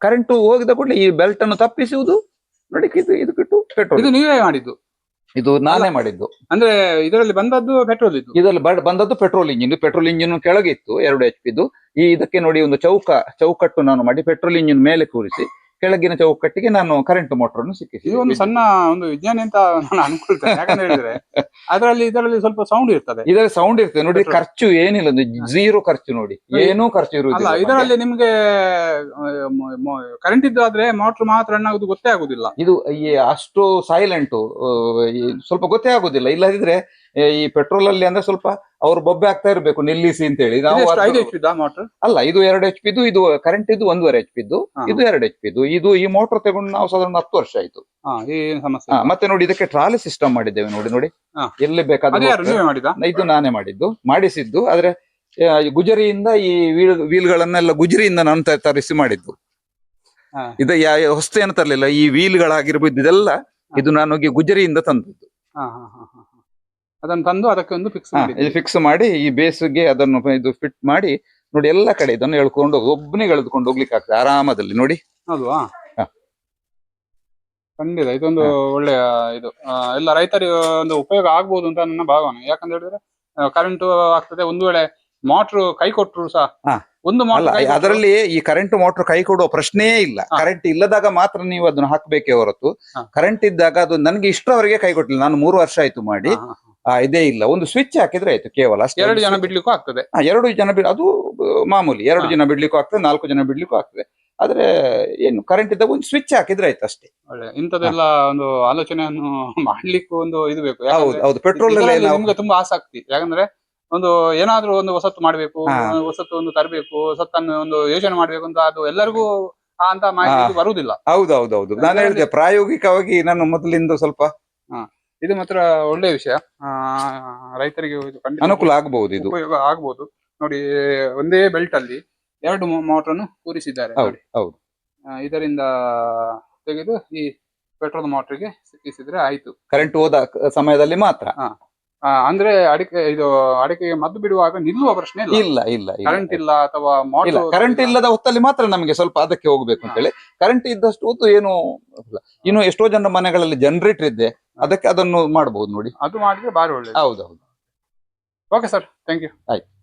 [SPEAKER 1] ಕರೆಂಟ್ ಹೋಗಿದ ಕೂಡಲೇ ಈ ಬೆಲ್ಟ್ ಅನ್ನು ತಪ್ಪಿಸುವುದು ನೋಡಿ ಇದು ಇದಕ್ಕಿಟ್ಟು ಪೆಟ್ರೋಲ್
[SPEAKER 2] ಇದು ನೀವೇ ಮಾಡಿದ್ದು?
[SPEAKER 1] ಇದು ನಾನೇ ಮಾಡಿದ್ದು.
[SPEAKER 2] ಅಂದ್ರೆ ಇದರಲ್ಲಿ ಬಂದದ್ದು ಪೆಟ್ರೋಲ್ ಇದು
[SPEAKER 1] ಇದರಲ್ಲಿ ಬಂದದ್ದು ಪೆಟ್ರೋಲ್ ಇಂಜಿನ್ ಪೆಟ್ರೋಲ್ ಇಂಜಿನ್ ಕೆಳಗೆ ಇತ್ತು ಎರಡು ಎಚ್ ಪಿದು ಈ ಇದಕ್ಕೆ ನೋಡಿ ಒಂದು ಚೌಕ ಚೌಕಟ್ಟು ನಾನು ಮಾಡಿ ಪೆಟ್ರೋಲ್ ಇಂಜಿನ್ ಮೇಲೆ ಕೂರಿಸಿ. ಕೆಳಗಿನ ಚೌಕಟ್ಟಿಗೆ ನಾನು ಕರೆಂಟ್ ಮೋಟರ್ ಅನ್ನು ಸಿಕ್ಕಿಸಿ
[SPEAKER 2] ಇದು ಒಂದು ಸಣ್ಣ ಒಂದು ವಿಜ್ಞಾನಿ ಅಂತ ನಾನು ಅನ್ಕೊಳ್ತೇನೆ. ಯಾಕಂತ ಹೇಳಿದ್ರೆ ಅದರಲ್ಲಿ ಇದರಲ್ಲಿ ಸ್ವಲ್ಪ ಸೌಂಡ್ ಇರ್ತದೆ.
[SPEAKER 1] ಇದರಲ್ಲಿ ಸೌಂಡ್ ಇರ್ತದೆ. ನೋಡಿ ಖರ್ಚು ಏನಿಲ್ಲ. ಝೀರೋ ಖರ್ಚು ನೋಡಿ. ಏನೂ ಖರ್ಚು
[SPEAKER 2] ಅಲ್ಲ
[SPEAKER 1] ಇರುವುದಿಲ್ಲ
[SPEAKER 2] ಇದರಲ್ಲಿ ನಿಮ್ಗೆ ಕರೆಂಟ್ ಇದ್ದು ಆದ್ರೆ ಮೋಟರ್ ಮಾತ್ರ ರನ್ ಆಗುದು ಗೊತ್ತೇ ಆಗುದಿಲ್ಲ.
[SPEAKER 1] ಇದು ಈ ಅಷ್ಟು ಸೈಲೆಂಟ್ ಸ್ವಲ್ಪ ಗೊತ್ತೇ ಆಗುದಿಲ್ಲ. ಇಲ್ಲದಿದ್ರೆ ಈ ಪೆಟ್ರೋಲ್ ಅಲ್ಲಿ ಅಂದ್ರೆ ಸ್ವಲ್ಪ ಅವ್ರು ಬೊಬ್ಬೆ ಆಗ್ತಾ ಇರಬೇಕು ನಿಲ್ಲಿಸಿ ಅಂತ ಹೇಳಿ ನಾವು ಅಲ್ಲ ಇದು ಎರಡು ಎಚ್ ಪಿದು ಇದು ಕರೆಂಟ್ ಇದು ಒಂದೂವರೆ ಎಚ್ ಪಿದು ಇದು ಎರಡು ಎಚ್ ಪಿದು ಇದು ಈ ಮೋಟರ್ ತಗೊಂಡು ನಾವು ಸಾಧಾರಣ ಹತ್ತು ವರ್ಷ ಆಯ್ತು.
[SPEAKER 2] ಸಮಸ್ಯೆ
[SPEAKER 1] ಮತ್ತೆ ನೋಡಿ ಇದಕ್ಕೆ ಟ್ರಾಲಿ ಸಿಸ್ಟಮ್ ಮಾಡಿದ್ದೇವೆ ನೋಡಿ ನೋಡಿ. ಎಲ್ಲಿ ಬೇಕಾದ್ರೆ ಇದು ನಾನೇ ಮಾಡಿದ್ದು ಮಾಡಿಸಿದ್ದು. ಆದ್ರೆ ಗುಜರಿಯಿಂದ ಈ ವೀಲ್ ವೀಲ್ಗಳನ್ನೆಲ್ಲ ಗುಜರಿಯಿಂದ ನಾನು ತರಿಸಿ ಮಾಡಿದ್ದು. ಇದ ಹೊಸ್ತು ಏನು ತರಲಿಲ್ಲ. ಈ ವೀಲ್ಗಳಾಗಿರ್ಬೋದು ಇದೆಲ್ಲ ಇದು ನಾನು ಹೋಗಿ ಗುಜರಿಯಿಂದ ತಂದದ್ದು.
[SPEAKER 2] ಅದನ್ನು ತಂದು ಅದಕ್ಕೆ ಒಂದು ಫಿಕ್ಸ್ ಮಾಡಿ
[SPEAKER 1] ಇದು ಫಿಕ್ಸ್ ಮಾಡಿ ಈ ಬೇಸ್ಗೆ ಅದನ್ನು ಇದು ಫಿಟ್ ಮಾಡಿ ನೋಡಿ ಎಲ್ಲ ಕಡೆ ಇದನ್ನು ಎಳ್ಕೊಂಡು ಒಬ್ಬನೇ ಎಳೆದುಕೊಂಡು ಹೋಗ್ಲಿಕ್ಕೆ ಆಗ್ತದೆ ಆರಾಮದಲ್ಲಿ ನೋಡಿ. ಅಲ್ವಾ.
[SPEAKER 2] ಖಂಡಿತ ಇದೊಂದು ಒಳ್ಳೆಯ ಇದು. ಎಲ್ಲ ರೈತರಿಗೆ ಒಂದು ಉಪಯೋಗ ಆಗ್ಬೋದು ಅಂತ ನನ್ನ ಭಾವನೆ. ಯಾಕಂತ ಹೇಳಿದ್ರೆ ಕರೆಂಟ್ ಆಗ್ತದೆ ಒಂದು ವೇಳೆ ಮೋಟ್ರ್ ಕೈ ಕೊಟ್ಟರು ಸಹ. ಒಂದು
[SPEAKER 1] ಅದರಲ್ಲಿ ಈ ಕರೆಂಟ್ ಮೋಟರ್ ಕೈ ಕೊಡುವ ಪ್ರಶ್ನೆಯೇ ಇಲ್ಲ. ಕರೆಂಟ್ ಇಲ್ಲದಾಗ ಮಾತ್ರ ನೀವು ಅದನ್ನು ಹಾಕ್ಬೇಕೇ ಹೊರತು ಕರೆಂಟ್ ಇದ್ದಾಗ ಅದು ನನಗೆ ಇಷ್ಟವರೆಗೆ ಕೈ ಕೊಟ್ಟಿಲ್ಲ. ನಾನು ಮೂರು ವರ್ಷ ಆಯ್ತು ಮಾಡಿ. ಇದೇ ಇಲ್ಲ. ಒಂದು ಸ್ವಿಚ್ ಹಾಕಿದ್ರೆ ಆಯ್ತು ಕೇವಲ ಅಷ್ಟೇ.
[SPEAKER 2] ಎರಡು ಜನ ಬಿಡ್ಲಿಕ್ಕೂ ಆಗ್ತದೆ.
[SPEAKER 1] ಹಾ, ಎರಡು ಜನ ಬಿಡ್ ಅದು ಮಾಮೂಲಿ ಎರಡು
[SPEAKER 2] ಹಾ.
[SPEAKER 1] ಜನ ಬಿಡ್ಲಿಕ್ಕೂ ಆಗ್ತದೆ ನಾಲ್ಕು ಜನ ಬಿಡ್ಲಿಕ್ಕೂ ಆಗ್ತದೆ. ಆದ್ರೆ ಏನು ಕರೆಂಟ್ ಇದ್ದಾಗ ಒಂದು ಸ್ವಿಚ್ ಹಾಕಿದ್ರೆ ಆಯ್ತು ಅಷ್ಟೇ.
[SPEAKER 2] ಒಳ್ಳೆ ಇಂಥದೆಲ್ಲ ಒಂದು ಆಲೋಚನೆಯನ್ನು ಮಾಡ್ಲಿಕ್ಕೂ ಒಂದು ಇದು ಬೇಕು.
[SPEAKER 1] ಹೌದು
[SPEAKER 2] ಯಾಕಂದ್ರೆ
[SPEAKER 1] ಹೌದು ಪೆಟ್ರೋಲ್
[SPEAKER 2] ಇದರಲ್ಲಿ ನಿಮ್ಗೆ ತುಂಬಾ ಆಸಕ್ತಿ. ಯಾಕಂದ್ರೆ ಒಂದು ಏನಾದ್ರೂ ಒಂದು ಹೊಸತ್ತು ಮಾಡ್ಬೇಕು
[SPEAKER 1] ಹಾ.
[SPEAKER 2] ಹೊಸತ್ತು ಒಂದು ತರಬೇಕು ಹೊಸತ್ತನ್ನು ಒಂದು ಯೋಚನೆ ಮಾಡ್ಬೇಕು ಅಂತ ಅದು ಎಲ್ಲರಿಗೂ ಆ ಅಂತ ಮಾಹಿತಿ
[SPEAKER 1] ಹಾ.
[SPEAKER 2] ಬರುವುದಿಲ್ಲ.
[SPEAKER 1] ಹೌದು ಹೌದು ಹೌದು. ನಾನು ಹೇಳಿದೆ ಪ್ರಾಯೋಗಿಕವಾಗಿ ನಾನು ಮೊದಲಿಂದ ಸ್ವಲ್ಪ
[SPEAKER 2] ಇದು ಮಾತ್ರ ಒಳ್ಳೆ ವಿಷಯ. ಆ, ರೈತರಿಗೆ ಇದು ಖಂಡಿತ
[SPEAKER 1] ಅನುಕೂಲ ಆಗಬಹುದು ಇದು.
[SPEAKER 2] ಉಪಯೋಗ ಆಗ್ಬೋದು. ನೋಡಿ ಒಂದೇ ಬೆಲ್ಟ್ ಅಲ್ಲಿ ಎರಡು ಮೋಟರ್ ಅನ್ನು ಕೂರಿಸಿದ್ದಾರೆ
[SPEAKER 1] ಹೌದು
[SPEAKER 2] ನೋಡಿ.
[SPEAKER 1] ಹೌದು
[SPEAKER 2] ಆ, ಇದರಿಂದ ತೆಗೆದು ಈ ಪೆಟ್ರೋಲ್ ಮೋಟರ್ಗೆ ಸಿಕ್ಕಿಸಿದ್ರೆ ಆಯ್ತು.
[SPEAKER 1] ಕರೆಂಟ್ ಹೋದ ಸಮಯದಲ್ಲಿ ಮಾತ್ರ.
[SPEAKER 2] ಆ, ಅಂದ್ರೆ ಅಡಿಕೆ ಇದು ಅಡಿಕೆಗೆ ಮದ್ದು ಬಿಡುವಾಗ ನಿಲ್ಲುವ ಪ್ರಶ್ನೆ ಇಲ್ಲ.
[SPEAKER 1] ಇಲ್ಲ ಇಲ್ಲ ಇಲ್ಲ.
[SPEAKER 2] ಕರೆಂಟ್ ಇಲ್ಲ. ಅಥವಾ
[SPEAKER 1] ಇಲ್ಲ
[SPEAKER 2] ಮೋಟರ್
[SPEAKER 1] ಕರೆಂಟ್ ಇಲ್ಲದ ಹೊತ್ತಲ್ಲಿ ಮಾತ್ರ ನಮಗೆ ಸ್ವಲ್ಪ ಅದಕ್ಕೆ ಹೋಗ್ಬೇಕು ಅಂತ ಹೇಳಿ ಕರೆಂಟ್ ಇದ್ದಷ್ಟು ಹೊತ್ತು ಏನು ಇಲ್ಲ. ಇನ್ನು ಎಷ್ಟೋ ಜನ ಮನೆಗಳಲ್ಲಿ ಜನರೇಟರ್ ಇದೆ ಅದಕ್ಕೆ ಅದನ್ನು ಮಾಡಬಹುದು ನೋಡಿ.
[SPEAKER 2] ಅದು ಮಾಡಿದ್ರೆ ಬಾರಿ ಒಳ್ಳೇದು.
[SPEAKER 1] ಹೌದೌದು. ಹೌದು
[SPEAKER 2] ಓಕೆ ಸರ್ ಥ್ಯಾಂಕ್ ಯು
[SPEAKER 1] ಆಯ್ತು.